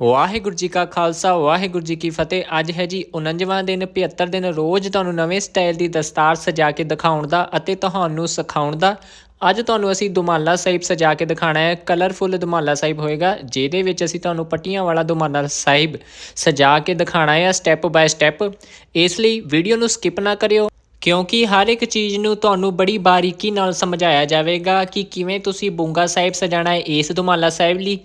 ਵਾਹਿਗੁਰੂ ਜੀ ਕਾ ਖਾਲਸਾ, ਵਾਹਿਗੁਰੂ ਜੀ ਕੀ ਫਤਿਹ। ਅੱਜ ਹੈ ਜੀ 49ਵਾਂ ਦਿਨ 75 ਦਿਨ ਰੋਜ਼ ਤੁਹਾਨੂੰ ਨਵੇਂ ਸਟਾਈਲ ਦੀ ਦਸਤਾਰ ਸਜਾ ਕੇ ਦਿਖਾਉਣ ਦਾ ਅਤੇ ਤੁਹਾਨੂੰ ਸਿਖਾਉਣ ਦਾ। ਅੱਜ ਤੁਹਾਨੂੰ ਅਸੀਂ ਦੁਮਾਲਾ ਸਾਹਿਬ ਸਜਾ ਕੇ ਦਿਖਾਣਾ ਹੈ। ਕਲਰਫੁੱਲ ਦੁਮਾਲਾ ਸਾਹਿਬ ਹੋਏਗਾ, ਜਿਹਦੇ ਵਿੱਚ ਅਸੀਂ ਤੁਹਾਨੂੰ ਪੱਟੀਆਂ ਵਾਲਾ ਦੁਮਾਲਾ ਸਾਹਿਬ ਸਜਾ ਕੇ ਦਿਖਾਣਾ ਹੈ ਸਟੈਪ ਬਾਏ ਸਟੈਪ ਇਸ ਲਈ ਵੀਡੀਓ ਨੂੰ ਸਕਿਪ ਨਾ ਕਰਿਓ, ਕਿਉਂਕਿ ਹਰ ਇੱਕ ਚੀਜ਼ ਨੂੰ ਤੁਹਾਨੂੰ ਬੜੀ ਬਾਰੀਕੀ ਨਾਲ ਸਮਝਾਇਆ ਜਾਵੇਗਾ ਕਿ ਕਿਵੇਂ ਤੁਸੀਂ ਬੁੰਗਾ ਸਾਹਿਬ ਸਜਾਣਾ ਹੈ ਇਸ ਦੁਮਾਲਾ ਸਾਹਿਬ ਲਈ।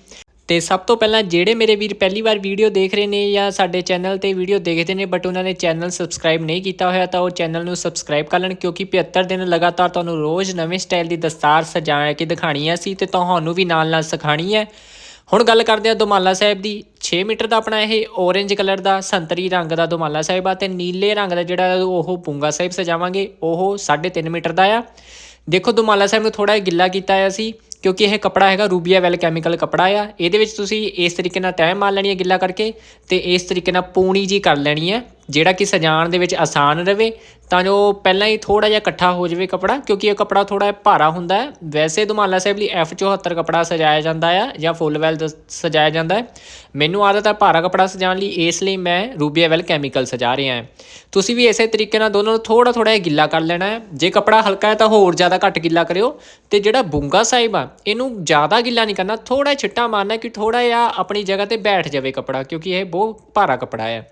ਤੇ ਸਭ ਤੋਂ ਪਹਿਲਾਂ ਜਿਹੜੇ ਮੇਰੇ ਵੀਰ ਪਹਿਲੀ ਵਾਰ ਵੀਡੀਓ ਦੇਖ ਰਹੇ ਨੇ ਜਾਂ ਸਾਡੇ ਚੈਨਲ ਤੇ ਵੀਡੀਓ ਦੇਖਦੇ ਨੇ ਬਟ ਉਹਨਾਂ ਨੇ ਚੈਨਲ ਸਬਸਕ੍ਰਾਈਬ ਨਹੀਂ ਕੀਤਾ ਹੋਇਆ, ਤਾਂ ਉਹ ਚੈਨਲ ਨੂੰ ਸਬਸਕ੍ਰਾਈਬ ਕਰ ਲੈਣ, ਕਿਉਂਕਿ 75 ਦਿਨ ਲਗਾਤਾਰ ਤੁਹਾਨੂੰ ਰੋਜ਼ ਨਵੇਂ ਸਟਾਈਲ ਦੀ ਦਸਤਾਰ ਸਜਾ ਕੇ ਦਿਖਾਣੀ ਹੈ ਸੀ ਤੇ ਤੁਹਾਨੂੰ ਵੀ ਨਾਲ ਨਾਲ ਸਿਖਾਣੀ ਹੈ ਹੁਣ ਗੱਲ ਕਰਦੇ ਆ ਦੁਮਾਲਾ ਸਾਹਿਬ ਦੀ। 6 ਮੀਟਰ ਦਾ ਆਪਣਾ ਇਹ orange ਕਲਰ ਦਾ, ਸੰਤਰੀ ਰੰਗ ਦਾ ਦੁਮਾਲਾ ਸਾਹਿਬ ਆ ਤੇ ਨੀਲੇ ਰੰਗ ਦਾ ਜਿਹੜਾ ਉਹ ਪੁੰਗਾ ਸਾਹਿਬ ਸਜਾਵਾਂਗੇ, ਉਹ 3.5 ਮੀਟਰ ਦਾ ਆ। ਦੇਖੋ ਦੁਮਾਲਾ ਸਾਹਿਬ ਨੂੰ ਥੋੜਾ ਗਿੱਲਾ ਕੀਤਾ ਆ ਸੀ। ਕਿਉਂਕਿ ਇਹ ਕਪੜਾ ਹੈਗਾ ਰੂਬੀਆ ਵੈਲ ਕੈਮੀਕਲ ਕਪੜਾ ਆ। ਇਹਦੇ ਵਿੱਚ ਤੁਸੀਂ ਇਸ ਤਰੀਕੇ ਨਾਲ ਤੈਅ ਮਾਰ ਲੈਣੀ ਹੈ ਗਿੱਲਾ ਕਰਕੇ ਤੇ ਇਸ ਤਰੀਕੇ ਨਾਲ ਪੂਣੀ ਜੀ ਕਰ ਲੈਣੀ ਹੈ। ਜਿਹੜਾ ਕਿ ਸਜਾਉਣ ਦੇ ਵਿੱਚ ਆਸਾਨ ਰਵੇ, ਤਾਂ ਜੋ ਪਹਿਲਾਂ ਹੀ ਥੋੜਾ ਜਿਹਾ ਇਕੱਠਾ ਹੋ ਜਾਵੇ ਕਪੜਾ, ਕਿਉਂਕਿ ਇਹ ਕਪੜਾ ਥੋੜਾ ਭਾਰਾ ਹੁੰਦਾ ਹੈ। ਵੈਸੇ ਦੁਮਾਲਾ ਸਾਹਿਬ ਲਈ F74 ਕਪੜਾ ਸਜਾਇਆ ਜਾਂਦਾ ਆ, ਜਾਂ ਫੁੱਲ ਵੈਲ ਸਜਾਇਆ ਜਾਂਦਾ ਹੈ। ਮੈਨੂੰ ਆਦਤ ਹੈ ਭਾਰਾ ਕਪੜਾ ਸਜਾਉਣ ਲਈ, ਇਸ ਲਈ ਮੈਂ ਰੂਬੀਆ ਵੈਲ ਕੈਮੀਕਲ ਸਜਾ ਰਿਹਾ ਹਾਂ। ਤੁਸੀਂ ਵੀ ਇਸੇ ਤਰੀਕੇ ਨਾਲ ਦੋਨਾਂ ਨੂੰ ਥੋੜਾ ਥੋੜਾ ਗਿੱਲਾ ਕਰ ਲੈਣਾ ਹੈ। ਜੇ ਕਪੜਾ ਹਲਕਾ ਹੈ ਤਾਂ ਹੋਰ ਜ਼ਿਆਦਾ ਘੱਟ ਗਿੱਲਾ ਕਰਿਓ। ਤੇ ਜਿਹੜਾ ਬੁੰਗਾ ਸਾਹਿਬ ਆ, ਇਹਨੂੰ ਜ਼ਿਆਦਾ ਗਿੱਲਾ ਨਹੀਂ ਕਰਨਾ ਥੋੜਾ ਛਿੱਟਾ ਮਾਰਨਾ, ਕਿ ਥੋੜਾ ਜਿਹਾ ਆਪਣੀ ਜਗ੍ਹਾ ਤੇ ਬੈਠ ਜਾਵੇ ਕਪੜਾ, ਕਿਉਂਕਿ ਇਹ ਬਹੁਤ ਭਾਰਾ ਕਪੜਾ ਹੈ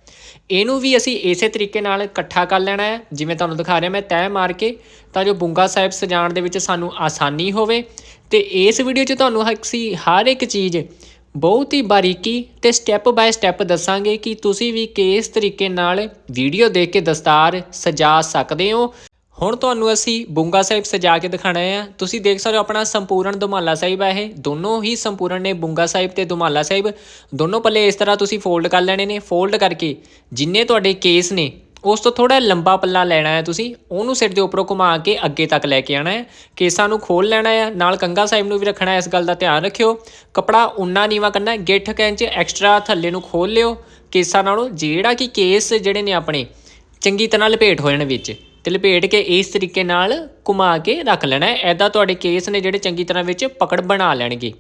ਇਹਨੂੰ ਵੀ ਅਸੀਂ ਇਸੇ ਤਰੀਕੇ ਨਾਲ ਇਕੱਠਾ ਕਰ ਲੈਣਾ ਹੈ। ਜਿਵੇਂ ਤੁਹਾਨੂੰ ਦਿਖਾ ਰਿਹਾ ਮੈਂ ਤੈਅ ਮਾਰ ਕੇ, ਤਾਂ ਜੋ ਬੁੰਗਾ ਸਾਹਿਬ ਸਜਾਉਣ ਦੇ ਵਿੱਚ ਸਾਨੂੰ ਆਸਾਨੀ ਹੋਵੇ। ਤੇ ਇਸ ਵੀਡੀਓ 'ਚ ਤੁਹਾਨੂੰ ਅਸੀਂ ਹਰ ਇੱਕ ਚੀਜ਼ ਬਹੁਤ ਹੀ ਬਾਰੀਕੀ ਤੇ ਸਟੈਪ ਬਾਏ ਸਟੈਪ ਦੱਸਾਂਗੇ ਕਿ ਤੁਸੀਂ ਵੀ ਕਿਸ ਤਰੀਕੇ ਨਾਲ ਵੀਡੀਓ ਦੇਖ ਕੇ ਦਸਤਾਰ ਸਜਾ ਸਕਦੇ ਹੋ। ਹੁਣ ਤੁਹਾਨੂੰ ਅਸੀਂ ਬੁੰਗਾ ਸਾਹਿਬ ਸਜਾ ਕੇ ਦਿਖਾਣਾ ਹੈ। ਤੁਸੀਂ ਦੇਖ ਸਕਦੇ ਹੋ ਆਪਣਾ ਸੰਪੂਰਨ ਦੁਮਾਲਾ ਸਾਹਿਬ ਹੈ ਇਹ। ਦੋਨੋਂ ਹੀ ਸੰਪੂਰਨ ਨੇ ਬੁੰਗਾ ਸਾਹਿਬ ਤੇ ਦੁਮਾਲਾ ਸਾਹਿਬ। ਦੋਨੋਂ ਪੱਲੇ ਇਸ ਤਰ੍ਹਾਂ ਤੁਸੀਂ ਫੋਲਡ ਕਰ ਲੈਣੇ ਨੇ। ਫੋਲਡ ਕਰਕੇ ਜਿੰਨੇ ਤੁਹਾਡੇ ਕੇਸ ਨੇ, ਉਸ ਤੋਂ ਥੋੜਾ ਲੰਬਾ ਪੱਲਾ ਲੈਣਾ ਹੈ ਤੁਸੀਂ। ਉਹਨੂੰ ਸਿਰ ਦੇ ਉੱਪਰੋਂ ਘੁਮਾ ਕੇ ਅੱਗੇ ਤੱਕ ਲੈ ਕੇ ਆਣਾ ਹੈ। ਕੇਸਾਂ ਨੂੰ ਖੋਲ ਲੈਣਾ ਹੈ। ਨਾਲ ਕੰਗਾ ਸਾਹਿਬ ਨੂੰ ਵੀ ਰੱਖਣਾ ਹੈ। ਇਸ ਗੱਲ ਦਾ ਧਿਆਨ ਰੱਖਿਓ। ਕਪੜਾ ਉਨਾ ਨੀਵਾ ਕਰਨਾ ਗਿੱਠ ਕੈਂਚ ਐਕਸਟਰਾ ਥੱਲੇ ਨੂੰ ਖੋਲ ਲਿਓ। ਕੇਸਾਂ ਨਾਲੋਂ ਜਿਹੜਾ ਕਿ ਕੇਸ ਜਿਹੜੇ ਨੇ ਆਪਣੇ, ਚੰਗੀ ਤਰ੍ਹਾਂ ਲਪੇਟ ਹੋ ਜਾਣ ਵਿੱਚ। ਤੇ ਲਪੇਟ ਕੇ ਇਸ ਤਰੀਕੇ ਨਾਲ ਘੁਮਾ ਕੇ ਰੱਖ ਲੈਣਾ ਹੈ। ਐਦਾਂ ਤੁਹਾਡੇ ਕੇਸ ਨੇ ਜਿਹੜੇ ਚੰਗੀ ਤਰ੍ਹਾਂ ਵਿੱਚ ਪਕੜ ਬਣਾ ਲੈਣਗੇ।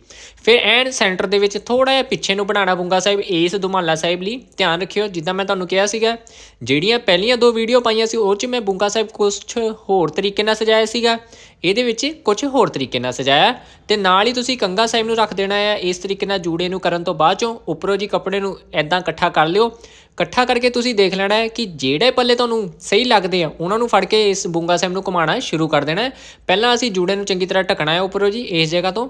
ਫਿਰ ਐਨ ਸੈਂਟਰ ਦੇ ਵਿੱਚ ਥੋੜਾ ਜਿਹਾ ਪਿੱਛੇ ਨੂੰ ਬਣਾਉਣਾ ਬੁੰਗਾ ਸਾਹਿਬ, ਇਸ ਦੁਮਾਲਾ ਸਾਹਿਬ ਲਈ ਧਿਆਨ ਰੱਖਿਓ। ਜਿੱਦਾਂ ਮੈਂ ਤੁਹਾਨੂੰ ਕਿਹਾ ਸੀਗਾ, ਜਿਹੜੀਆਂ ਪਹਿਲੀਆਂ ਦੋ ਵੀਡੀਓ ਪਾਈਆਂ ਸੀ, ਉਹ 'ਚ ਮੈਂ ਬੁੰਗਾ ਸਾਹਿਬ ਕੁਝ ਹੋਰ ਤਰੀਕੇ ਨਾਲ ਸਜਾਇਆ ਸੀਗਾ। ਇਹਦੇ ਵਿੱਚ ਕੁਝ ਹੋਰ ਤਰੀਕੇ ਨਾਲ ਸਜਾਇਆ। ਤੇ ਨਾਲ ਹੀ ਤੁਸੀਂ ਕੰਗਾ ਸਾਹਿਬ ਨੂੰ ਰੱਖ ਦੇਣਾ ਹੈ। ਇਸ ਤਰੀਕੇ ਨਾਲ ਜੂੜੇ ਨੂੰ ਕਰਨ ਤੋਂ ਬਾਅਦ ਚੋਂ ਉੱਪਰੋਂ ਜੀ ਕੱਪੜੇ ਨੂੰ ਐਦਾਂ ਇਕੱਠਾ ਕਰ ਲਿਓ। ਇਕੱਠਾ ਕਰਕੇ ਤੁਸੀਂ ਦੇਖ ਲੈਣਾ ਹੈ ਕਿ ਜਿਹੜੇ ਪੱਲੇ ਤੁਹਾਨੂੰ ਸਹੀ ਲੱਗਦੇ ਆ, ਉਹਨਾਂ ਨੂੰ ਫੜ ਕੇ ਇਸ ਬੁੰਗਾ ਸਾਹਿਬ ਨੂੰ ਘੁਮਾਉਣਾ ਸ਼ੁਰੂ ਕਰ ਕਰ ਦੇਣਾ ਹੈ। ਪਹਿਲਾਂ ਅਸੀਂ ਜੂੜੇ ਨੂੰ ਚੰਗੀ ਤਰ੍ਹਾਂ ਢੱਕਣਾ ਹੈ ਉੱਪਰੋਂ ਜੀ, ਇਸ ਜਗ੍ਹਾ ਤੋਂ।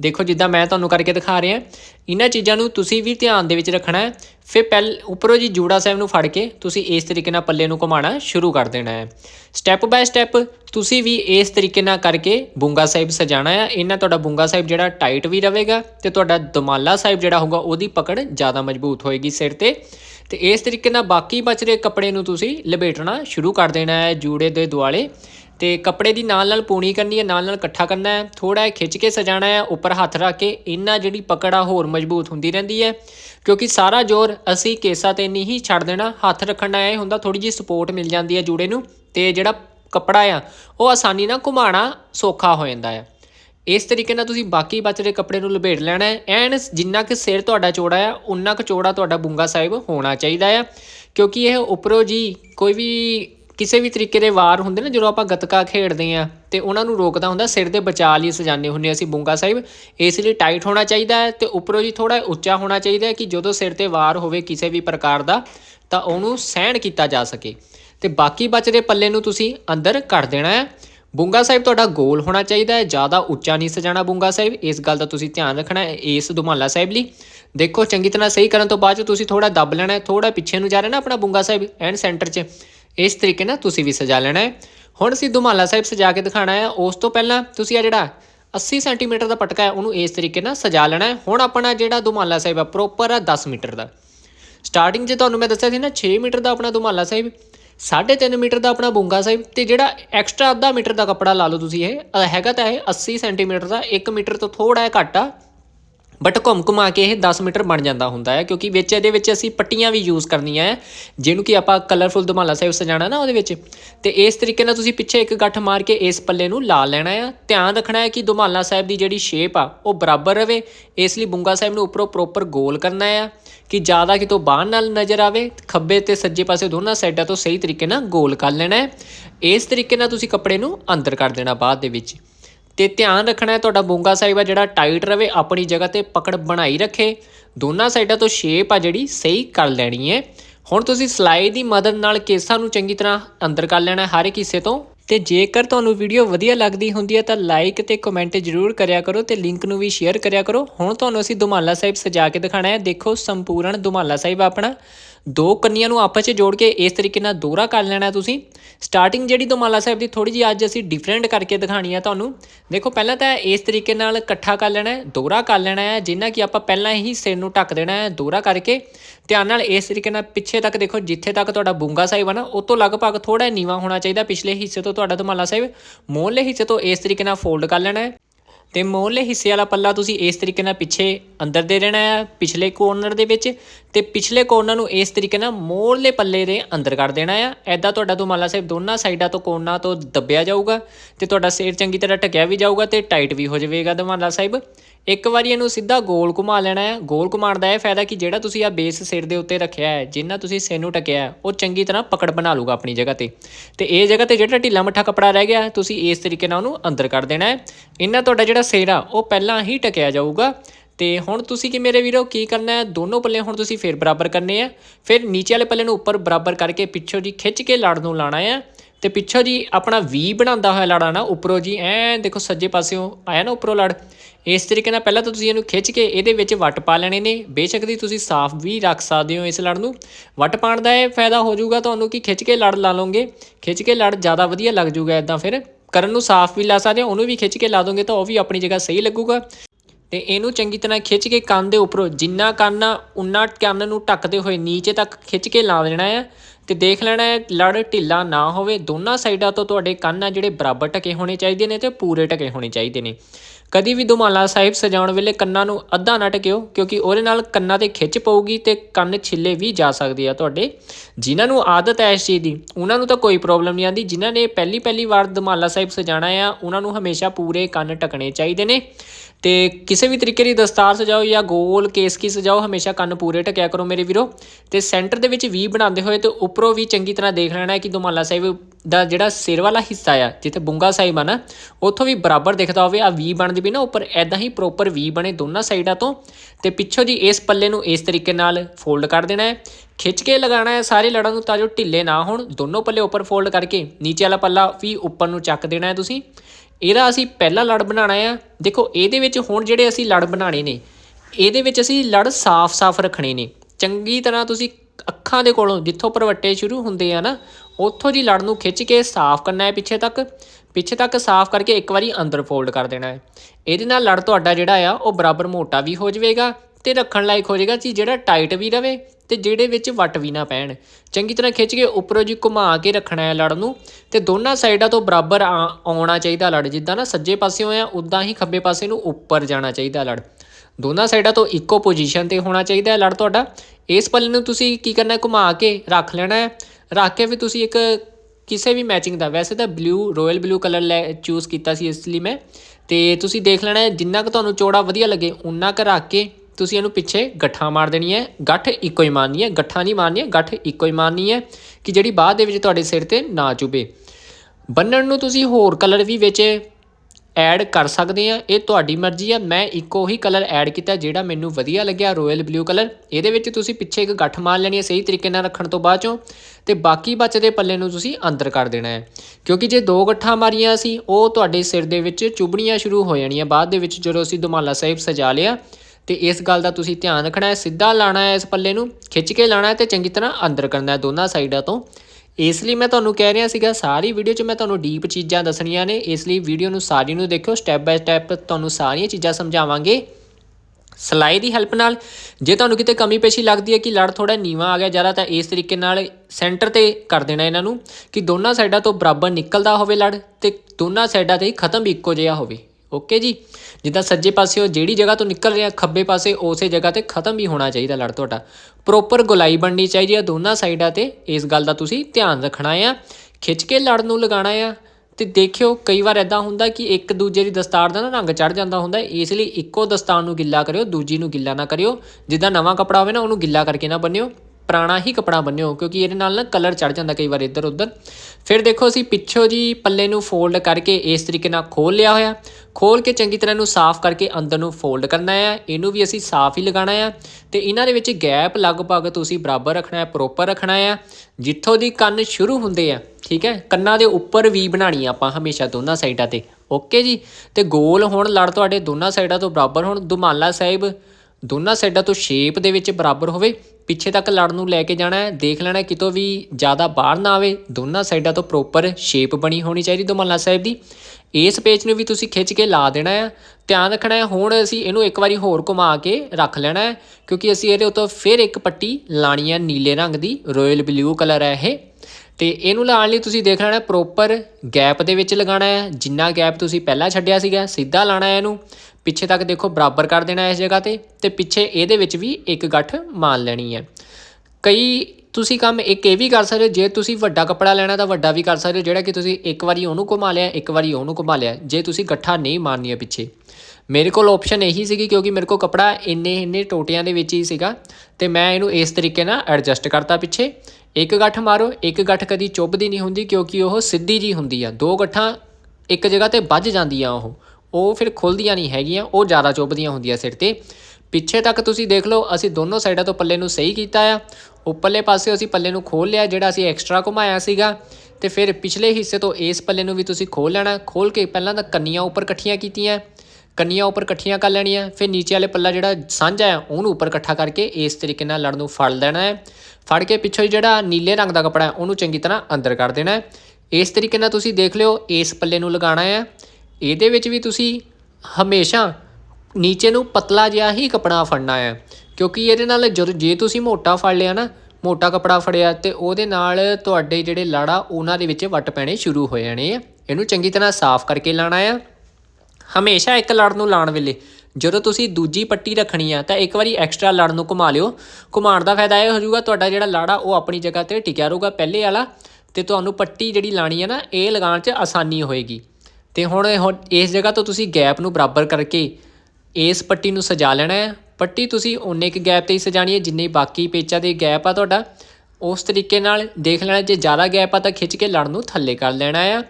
ਦੇਖੋ ਜਿੱਦਾਂ ਮੈਂ ਤੁਹਾਨੂੰ ਕਰਕੇ ਦਿਖਾ ਰਿਹਾ ਇਹਨਾਂ ਚੀਜ਼ਾਂ ਨੂੰ ਤੁਸੀਂ ਵੀ ਧਿਆਨ ਦੇ ਵਿੱਚ ਰੱਖਣਾ ਹੈ। ਫਿਰ ਪਹਿਲ, ਉੱਪਰੋਂ ਜੀ ਜੂੜਾ ਸਾਹਿਬ ਨੂੰ ਫੜ ਕੇ ਤੁਸੀਂ ਇਸ ਤਰੀਕੇ ਨਾਲ ਪੱਲੇ ਨੂੰ ਘੁਮਾਉਣਾ ਸ਼ੁਰੂ ਕਰ ਦੇਣਾ ਹੈ। ਸਟੈਪ ਬਾਏ ਸਟੈਪ ਤੁਸੀਂ ਵੀ ਇਸ ਤਰੀਕੇ ਨਾਲ ਕਰਕੇ ਬੁੰਗਾ ਸਾਹਿਬ ਸਜਾਣਾ ਹੈ। ਇਹਨਾਂ ਤੁਹਾਡਾ ਬੁੰਗਾ ਸਾਹਿਬ ਜਿਹੜਾ ਟਾਈਟ ਵੀ ਰਹੇਗਾ ਤੇ ਤੁਹਾਡਾ ਦਮਾਲਾ ਸਾਹਿਬ ਜਿਹੜਾ ਹੋਊਗਾ ਉਹਦੀ ਪਕੜ ਜ਼ਿਆਦਾ ਮਜ਼ਬੂਤ ਹੋਏਗੀ ਸਿਰ ਤੇ। ਤੇ ਇਸ ਤਰੀਕੇ ਨਾਲ ਬਾਕੀ ਬਚ ਰਹੇ ਕੱਪੜੇ ਨੂੰ ਤੁਸੀਂ ਲਪੇਟਣਾ ਸ਼ੁਰੂ ਕਰ ਦੇਣਾ ਹੈ ਜੂੜੇ ਦੇ ਦੁਆਲੇ। ਤੇ ਕੱਪੜੇ ਦੀ ਨਾਲ ਨਾਲ ਪੂਣੀ ਕਰਨੀ ਹੈ, ਨਾਲ ਨਾਲ ਇਕੱਠਾ ਕਰਨਾ ਹੈ। ਥੋੜਾ ਖਿੱਚ ਕੇ ਸਜਾਣਾ ਹੈ, ਉੱਪਰ ਹੱਥ ਰੱਖ ਕੇ ਇਹਨਾਂ ਜਿਹੜੀ ਪਕੜ ਆ ਹੋਰ ਮਜ਼ਬੂਤ ਹੁੰਦੀ ਰਹਿੰਦੀ ਹੈ। ਕਿਉਂਕਿ ਸਾਰਾ ਜ਼ੋਰ ਅਸੀਂ ਕੇਸਾਂ ਤੇ ਨਹੀਂ ਹੀ ਛੱਡ ਦੇਣਾ, ਹੱਥ ਰੱਖਣ ਨਾਲ ਇਹ ਹੁੰਦਾ ਥੋੜੀ ਜਿਹੀ ਸਪੋਰਟ ਮਿਲ ਜਾਂਦੀ ਹੈ ਜੂੜੇ ਨੂੰ ਤੇ ਜਿਹੜਾ ਕੱਪੜਾ ਆ, ਉਹ ਆਸਾਨੀ ਨਾਲ ਘੁਮਾਣਾ ਸੌਖਾ ਹੋ ਜਾਂਦਾ ਹੈ। ਇਸ ਤਰੀਕੇ ਨਾਲ ਤੁਸੀਂ ਬਾਕੀ ਬਚਦੇ ਕੱਪੜੇ ਨੂੰ ਲਪੇਟ ਲੈਣਾ ਹੈ। ਐਨ ਜਿੰਨਾ ਕਿ ਸਿਰ ਤੁਹਾਡਾ ਚੌੜਾ ਆ ਉਨਾ ਕੁ ਚੌੜਾ ਤੁਹਾਡਾ ਬੁੰਗਾ ਸਾਹਿਬ ਹੋਣਾ ਚਾਹੀਦਾ ਆ ਕਿਉਂਕਿ ਇਹ ਉੱਪਰੋਂ ਜੀ ਕੋਈ ਵੀ ਕਿਸੇ ਵੀ ਤਰੀਕੇ ਦੇ ਵਾਰ ਹੁੰਦੇ ਨੇ, ਜਦੋਂ ਆਪਾਂ ਗੱਤਕਾ ਖੇਡਦੇ ਆ ਤੇ ਉਹਨਾਂ ਨੂੰ ਰੋਕਦਾ ਹੁੰਦਾ, ਸਿਰ ਦੇ ਬਚਾ ਲਈ ਸਜਾਨੇ ਹੁੰਨੇ ਅਸੀਂ ਬੁੰਗਾ ਸਾਹਿਬ। ਇਸ ਲਈ ਟਾਈਟ ਹੋਣਾ ਚਾਹੀਦਾ ਹੈ ਤੇ ਉੱਪਰੋਂ ਜੀ ਥੋੜਾ ਉੱਚਾ ਹੋਣਾ ਚਾਹੀਦਾ ਹੈ ਕਿ ਜਦੋਂ ਸਿਰ ਤੇ ਵਾਰ ਹੋਵੇ ਕਿਸੇ ਵੀ ਪ੍ਰਕਾਰ ਦਾ, ਤਾਂ ਉਹਨੂੰ ਸਹਿਣ ਕੀਤਾ ਜਾ ਸਕੇ। ਤੇ ਬਾਕੀ ਬਚਦੇ ਪੱਲੇ ਨੂੰ ਤੁਸੀਂ ਅੰਦਰ ਕੱਢ ਦੇਣਾ ਹੈ। ਬੁੰਗਾ ਸਾਹਿਬ ਤੁਹਾਡਾ ਗੋਲ ਹੋਣਾ ਚਾਹੀਦਾ ਹੈ, ਜ਼ਿਆਦਾ ਉੱਚਾ ਨਹੀਂ ਸਜਾਣਾ ਬੁੰਗਾ ਸਾਹਿਬ। ਇਸ ਗੱਲ ਦਾ ਤੁਸੀਂ ਧਿਆਨ ਰੱਖਣਾ ਹੈ, ਇਸ ਦੁਮਾਲਾ ਸਾਹਿਬ ਲਈ। ਦੇਖੋ ਚੰਗੀ ਤਰ੍ਹਾਂ ਸਹੀ ਕਰਨ ਤੋਂ ਬਾਅਦ ਤੁਸੀਂ ਥੋੜਾ ਦੱਬ ਲੈਣਾ ਹੈ ਥੋੜਾ ਪਿੱਛੇ ਨੂੰ ਜਾ ਰਹੇ ਨਾ ਆਪਣਾ ਬੁੰਗਾ ਸਾਹਿਬ ਐਂਡ ਸੈਂਟਰ 'ਚ। ਇਸ ਤਰੀਕੇ ਨਾਲ ਤੁਸੀਂ ਵੀ ਸਜਾ ਲੈਣਾ ਹੈ। ਹੁਣ ਅਸੀਂ ਦੁਮਾਲਾ ਸਾਹਿਬ ਸਜਾ ਕੇ ਦਿਖਾਣਾ ਹੈ। ਉਸ ਤੋਂ ਪਹਿਲਾਂ ਤੁਸੀਂ ਆ ਜਿਹੜਾ 80 ਸੈਂਟੀਮੀਟਰ ਦਾ ਪਟਕਾ ਹੈ, ਉਹਨੂੰ ਇਸ ਤਰੀਕੇ ਨਾਲ ਸਜਾ ਲੈਣਾ ਹੈ। ਹੁਣ ਆਪਣਾ ਜਿਹੜਾ ਦੁਮਾਲਾ ਸਾਹਿਬ ਆ ਪ੍ਰੋਪਰ ਆ 10 ਮੀਟਰ ਦਾ। ਸਟਾਰਟਿੰਗ 'ਚ ਤੁਹਾਨੂੰ ਮੈਂ ਦੱਸਿਆ ਸੀ ਨਾ 6 ਮੀਟਰ ਦਾ ਆਪਣਾ ਦੁਮਾਲਾ ਸਾਹਿਬ 3.5 ਮੀਟਰ ਦਾ ਆਪਣਾ ਬੁੰਗਾ ਸਾਹਿਬ ਤੇ ਜਿਹੜਾ ਐਕਸਟਰਾ ਅੱਧਾ ਮੀਟਰ ਦਾ ਕੱਪੜਾ ਲਾ ਲਓ ਤੁਸੀਂ ਇਹ। ਹੈਗਾ ਤਾਂ ਇਹ 80 ਸੈਂਟੀਮੀਟਰ ਦਾ 1 ਮੀਟਰ ਤੋਂ ਥੋੜਾ ਜਿਹਾ ਘੱਟ ਆ। ਬਟ ਘੁੰਮ ਘੁਮਾ ਕੇ ਇਹ 10 ਮੀਟਰ ਬਣ ਜਾਂਦਾ ਹੁੰਦਾ ਹੈ, ਕਿਉਂਕਿ ਵਿੱਚ ਇਹਦੇ ਵਿੱਚ ਅਸੀਂ ਪੱਟੀਆਂ ਵੀ ਯੂਜ਼ ਕਰਨੀਆਂ ਹੈ, ਜਿਹਨੂੰ ਕਿ ਆਪਾਂ ਕਲਰਫੁਲ ਦੁਮਾਲਾ ਸਾਹਿਬ ਸਜਾਣਾ ਨਾ ਉਹਦੇ ਵਿੱਚ। ਤੇ ਇਸ ਤਰੀਕੇ ਨਾਲ ਤੁਸੀਂ ਪਿੱਛੇ ਇੱਕ ਗੱਠ ਮਾਰ ਕੇ ਇਸ ਪੱਲੇ ਨੂੰ ਲਾ ਲੈਣਾ ਆ ਧਿਆਨ ਰੱਖਣਾ ਹੈ ਕਿ ਦੁਮਾਲਾ ਸਾਹਿਬ ਦੀ ਜਿਹੜੀ ਸ਼ੇਪ ਆ, ਉਹ ਬਰਾਬਰ ਰਵੇ। ਇਸ ਲਈ ਬੁੰਗਾ ਸਾਹਿਬ ਨੂੰ ਉੱਪਰੋਂ ਪ੍ਰੋਪਰ ਗੋਲ ਕਰਨਾ ਆ ਕਿ ਜ਼ਿਆਦਾ ਕਿਤੋਂ ਬਾਹਰ ਨਾਲ ਨਜ਼ਰ ਆਵੇ, ਖੱਬੇ ਤੇ ਸੱਜੇ ਪਾਸੇ ਦੋਨਾਂ ਸਾਈਡਾਂ ਤੋਂ ਸਹੀ ਤਰੀਕੇ ਨਾਲ ਗੋਲ ਕਰ ਲੈਣਾ ਹੈ। ਇਸ ਤਰੀਕੇ ਨਾਲ ਤੁਸੀਂ ਕੱਪੜੇ ਨੂੰ ਅੰਦਰ ਕਰ ਦੇਣਾ ਬਾਅਦ ਦੇ ਵਿੱਚ। ਤੇ ਧਿਆਨ ਰੱਖਣਾ ਹੈ ਤੁਹਾਡਾ ਬੋਂਗਾ ਸਾਹਿਬ ਆ ਜਿਹੜਾ ਟਾਈਟ ਰਵੇ, ਆਪਣੀ ਜਗ੍ਹਾ ਤੇ ਪਕੜ ਬਣਾਈ ਰੱਖੇ। ਦੋਨਾਂ ਸਾਈਡਾਂ ਤੋਂ ਸ਼ੇਪ ਆ ਜਿਹੜੀ ਸਹੀ ਕਰ ਲੈਣੀ ਹੈ। ਹੁਣ ਤੁਸੀਂ ਸਲਾਈ ਦੀ ਮਦਦ ਨਾਲ ਕੇਸਾਂ ਨੂੰ ਚੰਗੀ ਤਰ੍ਹਾਂ ਅੰਦਰ ਕਰ ਲੈਣਾ ਹਰ ਇੱਕ ਹਿੱਸੇ ਤੋਂ। ਤੇ ਜੇਕਰ ਤੁਹਾਨੂੰ ਵੀਡੀਓ ਵਧੀਆ ਲੱਗਦੀ ਹੁੰਦੀ ਹੈ ਤਾਂ ਲਾਈਕ ਤੇ ਕਮੈਂਟ ਜ਼ਰੂਰ ਕਰਿਆ ਕਰੋ ਤੇ ਲਿੰਕ ਨੂੰ ਵੀ ਸ਼ੇਅਰ ਕਰਿਆ ਕਰੋ। ਹੁਣ ਤੁਹਾਨੂੰ ਅਸੀਂ ਦੁਮਾਲਾ ਸਾਹਿਬ ਸਜਾ ਕੇ ਦਿਖਾਣਾ ਹੈ। ਦੇਖੋ ਸੰਪੂਰਨ ਦੁਮਾਲਾ ਸਾਹਿਬ ਆਪਣਾ। ਦੋ ਕੰਨੀਆਂ ਨੂੰ ਆਪਸ 'ਚ ਜੋੜ ਕੇ ਇਸ ਤਰੀਕੇ ਨਾਲ ਦੋਹਰਾ ਕਰ ਲੈਣਾ ਤੁਸੀਂ। ਸਟਾਰਟਿੰਗ ਜਿਹੜੀ ਦੁਮਾਲਾ ਸਾਹਿਬ ਦੀ ਥੋੜੀ ਜਿਹੀ ਅੱਜ ਅਸੀਂ ਡਿਫਰੈਂਟ ਕਰਕੇ ਦਿਖਾਣੀ ਹੈ ਤੁਹਾਨੂੰ। ਦੇਖੋ, ਪਹਿਲਾਂ ਤਾਂ ਇਸ ਤਰੀਕੇ ਨਾਲ ਇਕੱਠਾ ਕਰ ਲੈਣਾ ਹੈ ਦੋਹਰਾ ਕਰ ਲੈਣਾ ਹੈ, ਜਿੰਨਾ ਕਿ ਆਪਾਂ ਪਹਿਲਾਂ ਹੀ ਸਿਰ ਨੂੰ ਢੱਕ ਦੇਣਾ ਹੈ ਦੋਹਰਾ ਕਰਕੇ। ਧਿਆਨ ਨਾਲ ਇਸ ਤਰੀਕੇ ਨਾਲ ਪਿੱਛੇ ਤੱਕ ਦੇਖੋ, ਜਿੱਥੇ ਤੱਕ ਤੁਹਾਡਾ ਬੁੰਗਾ ਸਾਹਿਬ ਆ ਨਾ, ਉਹ ਤੋਂ ਲਗਭਗ ਥੋੜਾ ਨੀਵਾ ਹੋਣਾ ਚਾਹੀਦਾ। ਪਿਛਲੇ ਹਿੱਸੇ ਤੋਂ ਤੁਹਾਡਾ ਦੁਮਾਲਾ ਸਾਹਿਬ ਮੋਹਲੇ ਹਿੱਸੇ ਤੋਂ ਇਸ ਤਰੀਕੇ ਨਾਲ ਫੋਲਡ ਕਰ ਲੈਣਾ ਹੈ। ਤੇ ਮੋਹਲੇ ਹਿੱਸੇ ਵਾਲਾ ਪੱਲਾ ਤੁਸੀਂ ਇਸ ਤਰੀਕੇ ਨਾਲ ਪਿੱਛੇ ਅੰਦਰ ਦੇ ਰਹਿਣਾ ਹੈ, ਪਿਛਲੇ ਕੋਰਨਰ ਦੇ ਵਿੱਚ। ਤੇ ਪਿਛਲੇ ਕੋਰਨਰ ਨੂੰ ਇਸ ਤਰੀਕੇ ਨਾਲ ਮੋਹਲੇ ਪੱਲੇ ਦੇ ਅੰਦਰ ਕਰ ਦੇਣਾ ਆ। ਐਦਾਂ ਤੁਹਾਡਾ ਦੁਮਾਲਾ ਸਾਹਿਬ ਦੋਨਾਂ ਸਾਈਡਾਂ ਤੋਂ ਕੋਰਨਰ ਤੋਂ ਦੱਬਿਆ ਜਾਊਗਾ ਤੇ ਤੁਹਾਡਾ ਸਿਰ ਚੰਗੀ ਤਰ੍ਹਾਂ ਢਕਿਆ ਵੀ ਜਾਊਗਾ ਤੇ ਟਾਈਟ ਵੀ ਹੋ ਜਾਵੇਗਾ ਦੁਮਾਲਾ ਸਾਹਿਬ। ਇੱਕ ਵਾਰੀ ਇਹਨੂੰ ਸਿੱਧਾ ਗੋਲ ਘੁਮਾ ਲੈਣਾ ਹੈ ਗੋਲ ਘੁਮਾਉਣ ਦਾ ਇਹ ਫਾਇਦਾ ਕਿ ਜਿਹੜਾ ਤੁਸੀਂ ਆ ਬੇਸ ਸਿਰ ਦੇ ਉੱਤੇ ਰੱਖਿਆ ਹੈ, ਜਿੰਨਾ ਤੁਸੀਂ ਸਿਰ ਨੂੰ ਟਕਿਆ ਉਹ ਚੰਗੀ ਤਰ੍ਹਾਂ ਪਕੜ ਬਣਾ ਲੂਗਾ ਆਪਣੀ ਜਗ੍ਹਾ ਤੇ। ਤੇ ਇਹ ਜਗ੍ਹਾ ਤੇ ਜਿਹੜਾ ਢਿੱਲਾ ਮੱਠਾ ਕਪੜਾ ਰਹਿ ਗਿਆ, ਤੁਸੀਂ ਇਸ ਤਰੀਕੇ ਨਾਲ ਉਹਨੂੰ ਅੰਦਰ ਕਰ ਦੇਣਾ ਹੈ। ਇਹਨਾਂ ਤੁਹਾਡਾ ਜਿਹੜਾ ਸਿਰ ਆ, ਉਹ ਪਹਿਲਾਂ ਹੀ ਟਕਿਆ ਜਾਊਗਾ। ਤੇ ਹੁਣ ਤੁਸੀਂ ਕੀ ਮੇਰੇ ਵੀਰੋ ਕੀ ਕਰਨਾ ਹੈ? ਦੋਨੋਂ ਪੱਲੇ ਹੁਣ ਤੁਸੀਂ ਫੇਰ ਬਰਾਬਰ ਕਰਨੇ ਆ। ਫਿਰ ਨੀਚੇ ਵਾਲੇ ਪੱਲੇ ਨੂੰ ਉੱਪਰ ਬਰਾਬਰ ਕਰਕੇ ਪਿੱਛੋਂ ਜੀ ਖਿੱਚ ਕੇ ਲੜ ਨੂੰ ਲਾਣਾ ਆ। ਤੇ ਪਿੱਛੋਂ ਜੀ ਆਪਣਾ ਵੀ ਬਣਾਉਂਦਾ ਹੋਇਆ ਲੜਾ ਨਾ, ਉੱਪਰੋਂ ਜੀ ਐ ਦੇਖੋ ਸੱਜੇ ਪਾਸਿਓਂ ਆਇਆ ਨਾ ਉੱਪਰੋਂ ਲੜ। ਇਸ ਤਰੀਕੇ ਨਾਲ ਪਹਿਲਾਂ ਤਾਂ ਤੁਸੀਂ ਇਹਨੂੰ ਖਿੱਚ ਕੇ ਇਹਦੇ ਵਿੱਚ ਵੱਟ ਪਾ ਲੈਣੇ ਨੇ। ਬੇਸ਼ੱਕ ਦੀ ਤੁਸੀਂ ਸਾਫ਼ ਵੀ ਰੱਖ ਸਕਦੇ ਹੋ ਇਸ ਲੜ ਨੂੰ। ਵੱਟ ਪਾਉਣ ਦਾ ਇਹ ਫਾਇਦਾ ਹੋ ਜਾਊਗਾ ਤੁਹਾਨੂੰ ਕਿ ਖਿੱਚ ਕੇ ਲੜ ਲਾ ਲਓਗੇ। ਖਿੱਚ ਕੇ ਲੜ ਜ਼ਿਆਦਾ ਵਧੀਆ ਲੱਗ ਜਾਊਗਾ ਇਦਾਂ ਫਿਰ। ਕਰਨ ਨੂੰ ਸਾਫ਼ ਵੀ ਲਾ ਸਕਦੇ ਹੋ, ਉਹਨੂੰ ਵੀ ਖਿੱਚ ਕੇ ਲਾ ਦੋਗੇ ਤਾਂ ਉਹ ਵੀ ਆਪਣੀ ਜਗ੍ਹਾ ਸਹੀ ਲੱਗੂਗਾ। ਤੇ ਇਹਨੂੰ ਚੰਗੀ ਤਰ੍ਹਾਂ ਖਿੱਚ ਕੇ ਕੰਨ ਦੇ ਉੱਪਰੋਂ ਜਿੰਨਾ ਕੰਨ ਆ, ਉਨਾ ਕੰਨ ਨੂੰ ਢੱਕਦੇ ਹੋਏ ਨੀਚੇ ਤੱਕ ਖਿੱਚ ਕੇ ਲਾ ਦੇਣਾ ਹੈ ਤੇ ਦੇਖ ਲੈਣਾ ਹੈ, ਲੜ ਢਿੱਲਾ ਨਾ ਹੋਵੇ। ਦੋਨਾਂ ਸਾਈਡਾਂ ਤੋਂ ਤੁਹਾਡੇ ਕੰਨ ਆ ਜਿਹੜੇ ਬਰਾਬਰ ਢਕੇ ਹੋਣੇ ਚਾਹੀਦੇ ਨੇ ਤੇ ਪੂਰੇ ਢਕੇ ਹੋਣੇ ਚਾਹੀਦੇ ਨੇ। ਕਦੀ ਵੀ ਦੁਮਾਲਾ ਸਾਹਿਬ ਸਜਾਉਣ ਵੇਲੇ ਕੰਨਾਂ ਨੂੰ ਅੱਧਾ ਨਾ ਟਕਿਓ, ਕਿਉਂਕਿ ਉਹਦੇ ਨਾਲ ਕੰਨਾਂ ਤੇ ਖਿੱਚ ਪਊਗੀ ਤੇ ਕੰਨ ਛਿੱਲੇ ਵੀ ਜਾ ਸਕਦੇ ਆ ਤੁਹਾਡੇ। ਜਿਨ੍ਹਾਂ ਨੂੰ ਆਦਤ ਹੈ ਇਸ ਚੀਜ਼ ਦੀ, ਉਹਨਾਂ ਨੂੰ ਤਾਂ ਕੋਈ ਪ੍ਰੋਬਲਮ ਨਹੀਂ ਆਉਂਦੀ। ਜਿਨ੍ਹਾਂ ਨੇ ਪਹਿਲੀ ਪਹਿਲੀ ਵਾਰ ਦੁਮਾਲਾ ਸਾਹਿਬ ਸਜਾਣਾ ਆ, ਉਹਨਾਂ ਨੂੰ ਹਮੇਸ਼ਾ ਪੂਰੇ ਕੰਨ ਟਕਣੇ ਚਾਹੀਦੇ ਨੇ। ਤੇ ਕਿਸੇ ਵੀ ਤਰੀਕੇ ਦੀ ਦਸਤਾਰ ਸਜਾਓ ਜਾਂ ਗੋਲ ਕੇਸ ਕੀ ਸਜਾਓ, ਹਮੇਸ਼ਾ ਕੰਨ ਪੂਰੇ ਟਕਿਆ ਕਰੋ ਮੇਰੇ ਵੀਰੋ। ਤੇ ਸੈਂਟਰ ਦੇ ਵਿੱਚ ਵੀ ਬਣਾਉਂਦੇ ਹੋਏ ਤੇ ਉੱਪਰੋਂ ਵੀ ਚੰਗੀ ਤਰ੍ਹਾਂ ਦੇਖ ਲੈਣਾ ਹੈ ਕਿ ਦੁਮਾਲਾ ਸਾਹਿਬ ਦਾ ਜਿਹੜਾ ਸਿਰ ਵਾਲਾ ਹਿੱਸਾ ਆ, ਜਿੱਥੇ ਬੁੰਗਾ ਸਾਹਿਬ ਆ ਨਾ, ਉੱਥੋਂ ਵੀ ਬਰਾਬਰ ਦਿਖਦਾ ਹੋਵੇ ਆ ਵੀ ਬਣਦੀ ਵੀ ਨਾ, ਉੱਪਰ ਐਦਾਂ ਹੀ ਪ੍ਰੋਪਰ ਵੀ ਬਣੇ ਦੋਨਾਂ ਸਾਈਡਾਂ ਤੋਂ। ਤੇ ਪਿੱਛੋਂ ਦੀ ਇਸ ਪੱਲੇ ਨੂੰ ਇਸ ਤਰੀਕੇ ਨਾਲ ਫੋਲਡ ਕਰ ਦੇਣਾ ਹੈ। ਖਿੱਚ ਕੇ ਲਗਾਉਣਾ ਹੈ ਸਾਰੇ ਲੜਾਂ ਨੂੰ ਤਾਂ ਜੋ ਢਿੱਲੇ ਨਾ ਹੋਣ, ਦੋਨੋਂ ਪੱਲੇ ਉੱਪਰ ਫੋਲਡ ਕਰਕੇ ਨੀਚੇ ਵਾਲਾ ਪੱਲਾ ਵੀ ਉੱਪਰ ਨੂੰ ਚੱਕ ਦੇਣਾ ਹੈ ਤੁਸੀਂ। ਇਹਦਾ ਅਸੀਂ ਪਹਿਲਾ ਲੜ ਬਣਾਉਣਾ ਆ ਦੇਖੋ, ਇਹਦੇ ਵਿੱਚ ਹੁਣ ਜਿਹੜੇ ਅਸੀਂ ਲੜ ਬਣਾਣੇ ਨੇ, ਇਹਦੇ ਵਿੱਚ ਅਸੀਂ ਲੜ ਸਾਫ਼-ਸਾਫ਼ ਰੱਖਣੇ ਨੇ। ਚੰਗੀ ਤਰ੍ਹਾਂ ਤੁਸੀਂ ਅੱਖਾਂ ਦੇ ਕੋਲੋਂ, ਜਿੱਥੋਂ ਪਰਵੱਟੇ ਸ਼ੁਰੂ ਹੁੰਦੇ ਆ ਨਾ ਉੱਥੋਂ ਦੀ ਲੜ ਨੂੰ ਖਿੱਚ ਕੇ ਸਾਫ਼ ਕਰਨਾ ਹੈ ਪਿੱਛੇ ਤੱਕ ਪਿੱਛੇ ਤੱਕ ਸਾਫ਼ ਕਰਕੇ ਇੱਕ ਵਾਰੀ ਅੰਦਰ ਫੋਲਡ ਕਰ ਦੇਣਾ ਹੈ। ਇਹਦੇ ਨਾਲ ਲੜ ਤੁਹਾਡਾ ਜਿਹੜਾ ਆ, ਉਹ ਬਰਾਬਰ ਮੋਟਾ ਵੀ ਹੋ ਜਾਵੇਗਾ ਤੇ ਰੱਖਣ ਲਾਇਕ ਹੋ ਜਾਏਗਾ ਜੀ ਜਿਹੜਾ ਟਾਈਟ ਵੀ ਰਵੇ ਤੇ ਜਿਹੜੇ ਵਿੱਚ ਵੱਟ ਵੀ ਨਾ ਪੈਣ। ਚੰਗੀ ਤਰ੍ਹਾਂ ਖਿੱਚ ਕੇ ਉੱਪਰੋਂ ਜੀ ਘੁਮਾ ਕੇ ਰੱਖਣਾ ਹੈ ਲੜ ਨੂੰ ਤੇ ਦੋਨਾਂ ਸਾਈਡਾਂ ਤੋਂ ਬਰਾਬਰ ਆ- ਆਉਣਾ ਚਾਹੀਦਾ ਲੜ, ਜਿੱਦਾਂ ਨਾ ਸੱਜੇ ਪਾਸਿਓਂ ਆ, ਉਦਾਂ ਹੀ ਖੱਬੇ ਪਾਸੇ ਨੂੰ ਉੱਪਰ ਜਾਣਾ ਚਾਹੀਦਾ ਲੜ। ਦੋਨਾਂ ਸਾਈਡਾਂ ਤੋਂ ਇੱਕੋ ਪੋਜੀਸ਼ਨ ਤੇ ਹੋਣਾ ਚਾਹੀਦਾ ਹੈ ਲੜ ਤੁਹਾਡਾ। ਇਸ ਪੱਲੇ ਨੂੰ ਤੁਸੀਂ ਕੀ ਕਰਨਾ ਹੈ? ਘੁਮਾ ਕੇ ਰੱਖ ਲੈਣਾ ਹੈ। ਰੱਖ ਕੇ ਵੀ ਤੁਸੀਂ ਇੱਕ ਕਿਸੇ ਵੀ ਮੈਚਿੰਗ ਦਾ, ਵੈਸੇ ਤਾਂ ਬਲੂ ਰਾਇਲ ਬਲੂ ਕਲਰ ਲੈ ਚੂਜ਼ ਕੀਤਾ ਸੀ ਇਸ ਲਈ ਮੈਂ। ਤੇ ਤੁਸੀਂ ਦੇਖ ਲੈਣਾ ਜਿੰਨਾ ਕੁ ਤੁਹਾਨੂੰ ਚੌੜਾ ਵਧੀਆ ਲੱਗੇ ਉਨਾ ਕੁ ਰੱਖ ਕੇ ਤੁਸੀਂ ਇਹਨੂੰ ਪਿੱਛੇ ਗੱਠਾਂ ਮਾਰ ਦੇਣੀ ਹੈ। ਗੱਠ ਇੱਕੋ ਹੀ ਮਾਰਨੀ ਹੈ, ਗੱਠਾਂ ਨਹੀਂ ਮਾਰਨੀਆਂ, ਗੱਠ ਇੱਕੋ ਹੀ ਮਾਰਨੀ ਹੈ ਕਿ ਜਿਹੜੀ ਬਾਅਦ ਦੇ ਵਿੱਚ ਤੁਹਾਡੇ ਸਿਰ ਤੇ ਨਾ ਚੁਭੇ। ਬੰਨਣ ਨੂੰ ਤੁਸੀਂ ਹੋਰ ਕਲਰ ਵੀ ਵਿੱਚ ਐਡ ਕਰ ਸਕਦੇ ਆ ਇਹ ਤੁਹਾਡੀ ਮਰਜ਼ੀ ਆ। ਮੈਂ ਇੱਕੋ ਹੀ ਕਲਰ ਐਡ ਕੀਤਾ ਜਿਹੜਾ ਮੈਨੂੰ ਵਧੀਆ ਲੱਗਿਆ, ਰਾਇਲ ਬਲੂ ਕਲਰ। ਇਹਦੇ ਵਿੱਚ ਤੁਸੀਂ ਪਿੱਛੇ ਇੱਕ ਗੱਠ ਮਾਰ ਲੈਣੀ ਹੈ ਸਹੀ ਤਰੀਕੇ ਨਾਲ ਰੱਖਣ ਤੋਂ ਬਾਅਦ ਚੋਂ ਤੇ ਬਾਕੀ ਬਚਦੇ ਪੱਲੇ ਨੂੰ ਤੁਸੀਂ ਅੰਦਰ ਕਰ ਦੇਣਾ ਹੈ। ਕਿਉਂਕਿ ਜੇ ਦੋ ਗੱਠਾਂ ਮਾਰੀਆਂ ਸੀ ਉਹ ਤੁਹਾਡੇ ਸਿਰ ਦੇ ਵਿੱਚ ਚੁਭਣੀਆਂ ਸ਼ੁਰੂ ਹੋ ਜਾਣੀਆਂ। ਬਾਅਦ ਦੇ ਵਿੱਚ ਜਦੋਂ ਅਸੀਂ ਦੁਮਾਲਾ ਸਾਹਿਬ ਸਜਾ ਲਿਆ, ਤੇ ਇਸ ਗੱਲ ਦਾ ਤੁਸੀਂ ਧਿਆਨ ਰੱਖਣਾ ਹੈ। ਸਿੱਧਾ ਲਾਣਾ ਹੈ ਇਸ ਪੱਲੇ ਨੂੰ, ਖਿੱਚ ਕੇ ਲਾਣਾ ਹੈ ਤੇ ਚੰਗੀ ਤਰ੍ਹਾਂ ਅੰਦਰ ਕਰਨਾ ਹੈ ਦੋਨਾਂ ਸਾਈਡਾਂ ਤੋਂ। ਇਸ ਲਈ ਮੈਂ ਤੁਹਾਨੂੰ ਕਹਿ ਰਿਹਾ ਸੀਗਾ, ਸਾਰੀ ਵੀਡੀਓ 'ਚ ਮੈਂ ਤੁਹਾਨੂੰ ਡੀਪ ਚੀਜ਼ਾਂ ਦੱਸਣੀਆਂ ਨੇ। ਇਸ ਲਈ ਵੀਡੀਓ ਨੂੰ ਸਾਰੀ ਨੂੰ ਦੇਖਿਓ ਸਟੈਪ ਬਾਈ ਸਟੈਪ ਤੁਹਾਨੂੰ ਸਾਰੀਆਂ ਚੀਜ਼ਾਂ ਸਮਝਾਵਾਂਗੇ। ਸਲਾਈ ਦੀ ਹੈਲਪ ਨਾਲ, ਜੇ ਤੁਹਾਨੂੰ ਕਿਤੇ ਕਮੀ ਪੇਸ਼ੀ ਲੱਗਦੀ ਹੈ ਕਿ ਲੜ ਥੋੜਾ ਨੀਵਾ ਆ ਗਿਆ ਜ਼ਿਆਦਾ, ਤਾਂ ਇਸ ਤਰੀਕੇ ਨਾਲ ਸੈਂਟਰ ਤੇ ਕਰ ਦੇਣਾ ਇਹਨਾਂ ਨੂੰ ਕਿ ਦੋਨਾਂ ਸਾਈਡਾਂ ਤੋਂ ਬਰਾਬਰ ਨਿਕਲਦਾ ਹੋਵੇ ਲੜ ਤੇ ਦੋਨਾਂ ਸਾਈਡਾਂ ਤੇ ਹੀ ਖਤਮ ਇੱਕੋ ਜਿਹਾ ਹੋਵੇ। ਓਕੇ ਜੀ, ਜਿੱਦਾਂ ਸੱਜੇ ਪਾਸੇ ਉਹ ਜਿਹੜੀ ਜਗ੍ਹਾ ਤੋਂ ਨਿਕਲ ਰਿਹਾ ਖੱਬੇ ਪਾਸੇ, ਉਸੇ ਜਗ੍ਹਾ ਤੇ ਖਤਮ ਵੀ ਹੋਣਾ ਚਾਹੀਦਾ ਲੜ ਤੁਹਾਡਾ। ਪ੍ਰੋਪਰ ਗੁਲਾਈ ਬਣਨੀ ਚਾਹੀਦੀ ਆ ਦੋਨਾਂ ਸਾਈਡਾਂ ਤੇ, ਇਸ ਗੱਲ ਦਾ ਤੁਸੀਂ ਧਿਆਨ ਰੱਖਣਾ ਆ। ਖਿੱਚ ਕੇ ਲੜ ਨੂੰ ਲਗਾਉਣਾ ਆ। ਤੇ ਦੇਖਿਓ, ਕਈ ਵਾਰ ਐਦਾਂ ਹੁੰਦਾ ਕਿ ਇੱਕ ਦੂਜੇ ਦੀ ਦਸਤਾਰ ਦਾ ਨਾ ਰੰਗ ਚੜ ਜਾਂਦਾ ਹੁੰਦਾ, ਇਸ ਲਈ ਇੱਕੋ ਦਸਤਾਰ ਨੂੰ ਗਿੱਲਾ ਕਰਿਓ, ਦੂਜੀ ਨੂੰ ਗਿੱਲਾ ਨਾ ਕਰਿਓ। ਜਿੱਦਾਂ ਨਵਾਂ ਕਪੜਾ ਹੋਵੇ ਨਾ, ਉਹਨੂੰ ਗਿੱਲਾ ਕਰਕੇ ਨਾ ਬੰਨਿਓ। ਪੁਰਾਣਾ ਹੀ ਕਪੜਾ ਬੰਨਿਓ, ਕਿਉਂਕਿ ਇਹਦੇ ਨਾਲ ਨਾ ਕਲਰ ਚੜ ਜਾਂਦਾ ਕਈ ਵਾਰ ਇੱਧਰ ਉੱਧਰ ਫਿਰ ਦੇਖੋ ਅਸੀਂ ਪਿੱਛੋਂ ਜੀ ਪੱਲੇ ਨੂੰ ਫੋਲਡ ਕਰਕੇ ਇਸ ਤਰੀਕੇ ਨਾਲ ਖੋਲ ਲਿਆ ਹੋਇਆ। ਖੋਲ ਕੇ ਚੰਗੀ ਤਰ੍ਹਾਂ ਨੂੰ ਸਾਫ਼ ਕਰਕੇ ਅੰਦਰ ਨੂੰ ਫੋਲਡ ਕਰਨਾ ਹੈ ਇਹਨੂੰ ਵੀ ਅਸੀਂ ਸਾਫ਼ ਹੀ ਲਗਾਉਣਾ ਹੈ ਤੇ ਇਹਨਾਂ ਦੇ ਵਿੱਚ ਗੈਪ ਲਗਭਗ ਤੁਸੀਂ ਬਰਾਬਰ ਰੱਖਣਾ ਹੈ ਪ੍ਰੋਪਰ ਰੱਖਣਾ ਹੈ ਜਿੱਥੋਂ ਦੀ ਕੰਨ ਸ਼ੁਰੂ ਹੁੰਦੇ ਆ, ਠੀਕ ਹੈ, ਕੰਨਾਂ ਦੇ ਉੱਪਰ ਵੀ ਬਣਾਣੀ ਆਪਾਂ ਹਮੇਸ਼ਾ ਦੋਨਾਂ ਸਾਈਡਾਂ ਤੇ। ਓਕੇ ਜੀ? ਤੇ ਗੋਲ ਹੋਣ ਲੜ ਤੁਹਾਡੇ ਦੋਨਾਂ ਸਾਈਡਾਂ ਤੋਂ ਬਰਾਬਰ ਹੋਣ। ਦੁਮਾਲਾ ਸਾਹਿਬ ਦੋਨਾਂ ਸਾਈਡਾਂ ਤੋਂ ਸ਼ੇਪ ਦੇ ਵਿੱਚ ਬਰਾਬਰ ਹੋਵੇ, ਪਿੱਛੇ ਤੱਕ ਲੜ ਨੂੰ ਲੈ ਕੇ ਜਾਣਾ ਹੈ, ਦੇਖ ਲੈਣਾ ਕਿਤੋਂ ਵੀ ਜ਼ਿਆਦਾ ਬਾਹਰ ਨਾ ਆਵੇ, ਦੋਨਾਂ ਸਾਈਡਾਂ ਤੋਂ ਪ੍ਰੋਪਰ ਸ਼ੇਪ ਬਣੀ ਹੋਣੀ ਚਾਹੀਦੀ ਦੁਮੱਲਾ ਸਾਹਿਬ ਦੀ। ਇਸ ਪੇਜ ਨੂੰ ਵੀ ਤੁਸੀਂ ਖਿੱਚ ਕੇ ਲਾ ਦੇਣਾ ਹੈ। ਧਿਆਨ ਰੱਖਣਾ ਹੈ, ਹੁਣ ਅਸੀਂ ਇਹਨੂੰ ਇੱਕ ਵਾਰੀ ਹੋਰ ਘੁਮਾ ਕੇ ਰੱਖ ਲੈਣਾ ਹੈ, ਕਿਉਂਕਿ ਅਸੀਂ ਇਹਦੇ ਉੱਤੋਂ ਫਿਰ ਇੱਕ ਪੱਟੀ ਲਾਣੀ ਹੈ ਨੀਲੇ ਰੰਗ ਦੀ ਰਾਇਲ ਬਲੂ ਕਲਰ ਹੈ ਇਹ। ਤੇ ਇਹਨੂੰ ਲਾਉਣ ਲਈ ਤੁਸੀਂ ਦੇਖ ਲੈਣਾ ਪ੍ਰੋਪਰ ਗੈਪ ਦੇ ਵਿੱਚ ਲਗਾਉਣਾ ਹੈ, ਜਿੰਨਾ ਗੈਪ ਤੁਸੀਂ ਪਹਿਲਾਂ ਛੱਡਿਆ ਸੀਗਾ, ਸਿੱਧਾ ਲਾਣਾ ਹੈ ਇਹਨੂੰ। ਪਿੱਛੇ ਤੱਕ ਦੇਖੋ ਬਰਾਬਰ ਕਰ ਦੇਣਾ ਇਸ ਜਗ੍ਹਾ ਤੇ ਤੇ ਪਿੱਛੇ ਇਹਦੇ ਵਿੱਚ ਵੀ ਇੱਕ ਗੱਠ ਮਾਰ ਲੈਣੀ ਹੈ। ਕਈ ਤੁਸੀਂ ਕੰਮ ਇੱਕ ਇਹ ਵੀ ਕਰ ਸਕਦੇ ਹੋ, ਜੇ ਤੁਸੀਂ ਵੱਡਾ ਕੱਪੜਾ ਲੈਣਾ ਤਾਂ ਵੱਡਾ ਵੀ ਕਰ ਸਕਦੇ ਹੋ, ਜਿਹੜਾ ਕਿ ਤੁਸੀਂ ਇੱਕ ਵਾਰੀ ਉਹਨੂੰ ਘੁਮਾ ਲਿਆ, ਇੱਕ ਵਾਰੀ ਉਹਨੂੰ ਘੁਮਾ ਲਿਆ, ਜੇ ਤੁਸੀਂ ਗੱਠਾ ਨਹੀਂ ਮਾਰਨੀ ਹੈ ਪਿੱਛੇ। ਮੇਰੇ ਕੋਲ ਆਪਸ਼ਨ ਇਹੀ ਸੀਗੀ ਕਿਉਂਕਿ ਮੇਰੇ ਕੋਲ ਕੱਪੜਾ ਇੰਨੇ ਇੰਨੇ ਟੋਟਿਆਂ ਦੇ ਵਿੱਚ ਹੀ ਸੀਗਾ ਤੇ ਮੈਂ ਇਹਨੂੰ ਇਸ ਤਰੀਕੇ ਨਾਲ ਐਡਜਸਟ ਕਰਤਾ ਪਿੱਛੇ। ਇੱਕ ਗੱਠ ਮਾਰੋ, ਇੱਕ ਗੱਠ ਕਦੀ ਚੁੱਭਦੀ ਨਹੀਂ ਹੁੰਦੀ ਕਿਉਂਕਿ ਉਹ ਸਿੱਧੀ ਜੀ ਹੁੰਦੀ ਆ। ਦੋ ਗੱਠਾਂ ਇੱਕ ਜਗ੍ਹਾ ਤੇ ਵੱਜ ਜਾਂਦੀਆਂ ਉਹ। ਉਹ ਫਿਰ ਖੁੱਲਦੀਆਂ ਨਹੀਂ ਹੈਗੀਆਂ, ਉਹ ਜ਼ਿਆਦਾ ਚੁੱਭਦੀਆਂ ਹੁੰਦੀਆਂ ਸਿਰ ਤੇ। ਪਿੱਛੇ ਤੱਕ ਤੁਸੀਂ ਦੇਖ ਲਓ, ਅਸੀਂ ਦੋਨੋਂ ਸਾਈਡਾਂ ਤੋਂ ਪੱਲੇ ਨੂੰ ਸਹੀ ਕੀਤਾ ਆ। ਉੱਪਰਲੇ ਪਾਸੇ ਅਸੀਂ ਪੱਲੇ ਨੂੰ ਖੋਲ ਲਿਆ, ਜਿਹੜਾ ਅਸੀਂ ਐਕਸਟਰਾ ਘੁਮਾਇਆ ਸੀਗਾ। ਤੇ ਫਿਰ ਪਿਛਲੇ ਹਿੱਸੇ ਤੋਂ ਇਸ ਪੱਲੇ ਨੂੰ ਵੀ ਤੁਸੀਂ ਖੋਲ ਲੈਣਾ। ਖੋਲ ਕੇ ਪਹਿਲਾਂ ਤਾਂ ਕੰਨੀਆਂ ਉੱਪਰ ਇਕੱਠੀਆਂ ਕੀਤੀਆਂ। ਕੰਨੀਆਂ ਉੱਪਰ ਇਕੱਠੀਆਂ ਕਰ ਲੈਣੀਆਂ। ਫਿਰ ਨੀਚੇ ਵਾਲੇ ਪੱਲਾ ਜਿਹੜਾ ਸਾਂਝਾ ਆ, ਉਹਨੂੰ ਉੱਪਰ ਇਕੱਠਾ ਕਰਕੇ ਇਸ ਤਰੀਕੇ ਨਾਲ ਲੜ ਨੂੰ ਫੜ ਲੈਣਾ ਹੈ। ਫੜ ਕੇ ਪਿੱਛੋਂ ਜਿਹੜਾ ਨੀਲੇ ਰੰਗ ਦਾ ਕੱਪੜਾ ਹੈ, ਉਹਨੂੰ ਚੰਗੀ ਤਰ੍ਹਾਂ ਅੰਦਰ ਕਰ ਦੇਣਾ ਹੈ। ਇਸ ਤਰੀਕੇ ਨਾਲ ਤੁਸੀਂ ਦੇਖ ਲਿਓ, ਇਸ ਪੱਲੇ ਨੂੰ ਲਗਾਉਣਾ ਹੈ। ਇਹਦੇ ਵਿੱਚ ਵੀ ਤੁਸੀਂ ਹਮੇਸ਼ਾ ਨੀਚੇ ਨੂੰ ਪਤਲਾ ਜਿਹਾ ਹੀ ਕਪੜਾ ਫੜਨਾ ਹੈ, ਕਿਉਂਕਿ ਇਹਦੇ ਨਾਲ ਜਦੋਂ ਜੇ ਤੁਸੀਂ ਮੋਟਾ ਫੜ ਲਿਆ ਨਾ, ਮੋਟਾ ਕਪੜਾ ਫੜਿਆ ਤੇ ਉਹਦੇ ਨਾਲ ਤੁਹਾਡੇ ਜਿਹੜੇ ਲਾੜਾ ਉਹਨਾਂ ਦੇ ਵਿੱਚ ਵੱਟ ਪੈਣੇ ਸ਼ੁਰੂ ਹੋ ਜਾਣੇ ਆ। ਇਹਨੂੰ ਚੰਗੀ ਤਰ੍ਹਾਂ ਸਾਫ਼ ਕਰਕੇ ਲਾਣਾ ਆ। ਹਮੇਸ਼ਾ ਇੱਕ ਲੜ ਨੂੰ ਲਾਉਣ ਵੇਲੇ ਜਦੋਂ ਤੁਸੀਂ ਦੂਜੀ ਪੱਟੀ ਰੱਖਣੀ ਆ, ਤਾਂ ਇੱਕ ਵਾਰੀ ਐਕਸਟਰਾ ਲੜ ਨੂੰ ਘੁਮਾ ਲਿਓ। ਘੁਮਾਉਣ ਦਾ ਫਾਇਦਾ ਇਹ ਹੋ ਜਾਊਗਾ, ਤੁਹਾਡਾ ਜਿਹੜਾ ਲਾੜਾ ਉਹ ਆਪਣੀ ਜਗ੍ਹਾ ਤੇ ਟਿਕਿਆ ਰਹੂਗਾ ਪਹਿਲੇ ਵਾਲਾ ਤੇ ਤੁਹਾਨੂੰ ਪੱਟੀ ਜਿਹੜੀ ਲਾਣੀ ਆ ਨਾ, ਇਹ ਲਗਾਉਣ 'ਚ ਆਸਾਨੀ ਹੋਏਗੀ। ਤੇ ਹੁਣ ਇਹ- ਹੁਣ ਇਸ ਜਗ੍ਹਾ ਤੋਂ ਤੁਸੀਂ ਗੈਪ ਨੂੰ ਬਰਾਬਰ ਕਰਕੇ ਇਸ ਪੱਟੀ ਨੂੰ ਸਜਾ ਲੈਣਾ ਹੈ। ਪੱਟੀ ਤੁਸੀਂ ਓਨੇ ਕੁ ਗੈਪ ਤੇ ਹੀ ਸਜਾਣੀ ਹੈ, ਜਿੰਨੇ ਬਾਕੀ ਪੇਚਾਂ ਦੇ ਗੈਪ ਆ ਤੁਹਾਡਾ। ਉਸ ਤਰੀਕੇ ਨਾਲ ਦੇਖ ਲੈਣਾ, ਜੇ ਜ਼ਿਆਦਾ ਗੈਪ ਆ ਤਾਂ ਖਿੱਚ ਕੇ ਲੜ ਨੂੰ ਥੱਲੇ ਕਰ ਲੈਣਾ ਆ।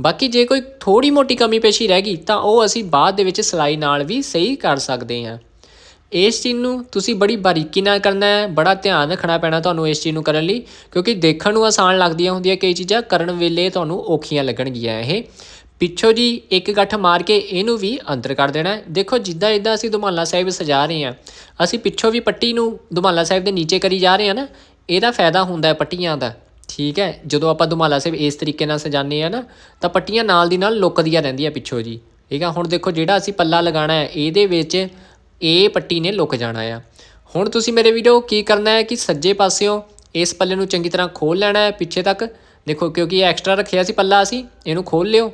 ਬਾਕੀ ਜੇ ਕੋਈ ਥੋੜੀ ਮੋਟੀ ਕਮੀ ਪੇਸ਼ੀ ਰਹਿ ਗਈ, ਤਾਂ ਉਹ ਅਸੀਂ ਬਾਅਦ ਦੇ ਵਿੱਚ ਸਿਲਾਈ ਨਾਲ ਵੀ ਸਹੀ ਕਰ ਸਕਦੇ ਹਾਂ। ਇਸ ਚੀਜ਼ ਨੂੰ ਤੁਸੀਂ ਬੜੀ ਬਾਰੀਕੀ ਨਾਲ ਕਰਨਾ ਹੈ, ਬੜਾ ਧਿਆਨ ਰੱਖਣਾ ਪੈਣਾ ਤੁਹਾਨੂੰ ਇਸ ਚੀਜ਼ ਨੂੰ ਕਰਨ ਲਈ। ਕਿਉਂਕਿ ਦੇਖਣ ਨੂੰ ਆਸਾਨ ਲੱਗਦੀਆਂ ਹੁੰਦੀਆਂ ਕਈ ਚੀਜ਼ਾਂ, ਕਰਨ ਵੇਲੇ ਤੁਹਾਨੂੰ ਔਖੀਆਂ ਲੱਗਣਗੀਆਂ ਇਹ। ਪਿੱਛੋਂ ਜੀ ਇੱਕ ਗੱਠ ਮਾਰ ਕੇ ਇਹਨੂੰ ਵੀ ਅੰਦਰ ਕਰ ਦੇਣਾ ਹੈ। ਦੇਖੋ, ਜਿੱਦਾਂ ਇਦਾਂ ਅਸੀਂ ਦੁਮਾਲਾ ਸਾਹਿਬ ਸਜਾ ਰਹੇ ਹਾਂ, ਅਸੀਂ ਪਿੱਛੋਂ ਵੀ ਪੱਟੀ ਨੂੰ ਦੁਮਾਲਾ ਸਾਹਿਬ ਦੇ ਨੀਚੇ ਕਰੀ ਜਾ ਰਹੇ ਹਾਂ ਨਾ, ਇਹਦਾ ਫਾਇਦਾ ਹੁੰਦਾ ਹੈ ਪੱਟੀਆਂ ਦਾ। ਠੀਕ ਹੈ, ਜਦੋਂ ਆਪਾਂ ਦੁਮਾਲਾ ਸਾਹਿਬ ਇਸ ਤਰੀਕੇ ਨਾਲ ਸਜਾਉਂਦੇ ਆ ਨਾ, ਤਾਂ ਪੱਟੀਆਂ ਨਾਲ ਦੀ ਨਾਲ ਲੁਕਦੀਆਂ ਰਹਿੰਦੀਆਂ ਪਿੱਛੋਂ ਜੀ। ਠੀਕ ਆ, ਹੁਣ ਦੇਖੋ ਜਿਹੜਾ ਅਸੀਂ ਪੱਲਾ ਲਗਾਉਣਾ ਹੈ, ਇਹਦੇ ਵਿੱਚ ਇਹ ਪੱਟੀ ਨੇ ਲੁਕ ਜਾਣਾ ਆ। ਹੁਣ ਤੁਸੀਂ ਮੇਰੇ ਵੀਡੀਓ ਕੀ ਕਰਨਾ ਹੈ ਕਿ ਸੱਜੇ ਪਾਸਿਓਂ ਇਸ ਪੱਲੇ ਨੂੰ ਚੰਗੀ ਤਰ੍ਹਾਂ ਖੋਲ ਲੈਣਾ ਹੈ, ਪਿੱਛੇ ਤੱਕ। ਦੇਖੋ, ਕਿਉਂਕਿ ਇਹ ਐਕਸਟਰਾ ਰੱਖਿਆ ਸੀ ਪੱਲਾ ਅਸੀਂ, ਇਹਨੂੰ ਖੋਲ ਲਿਓ।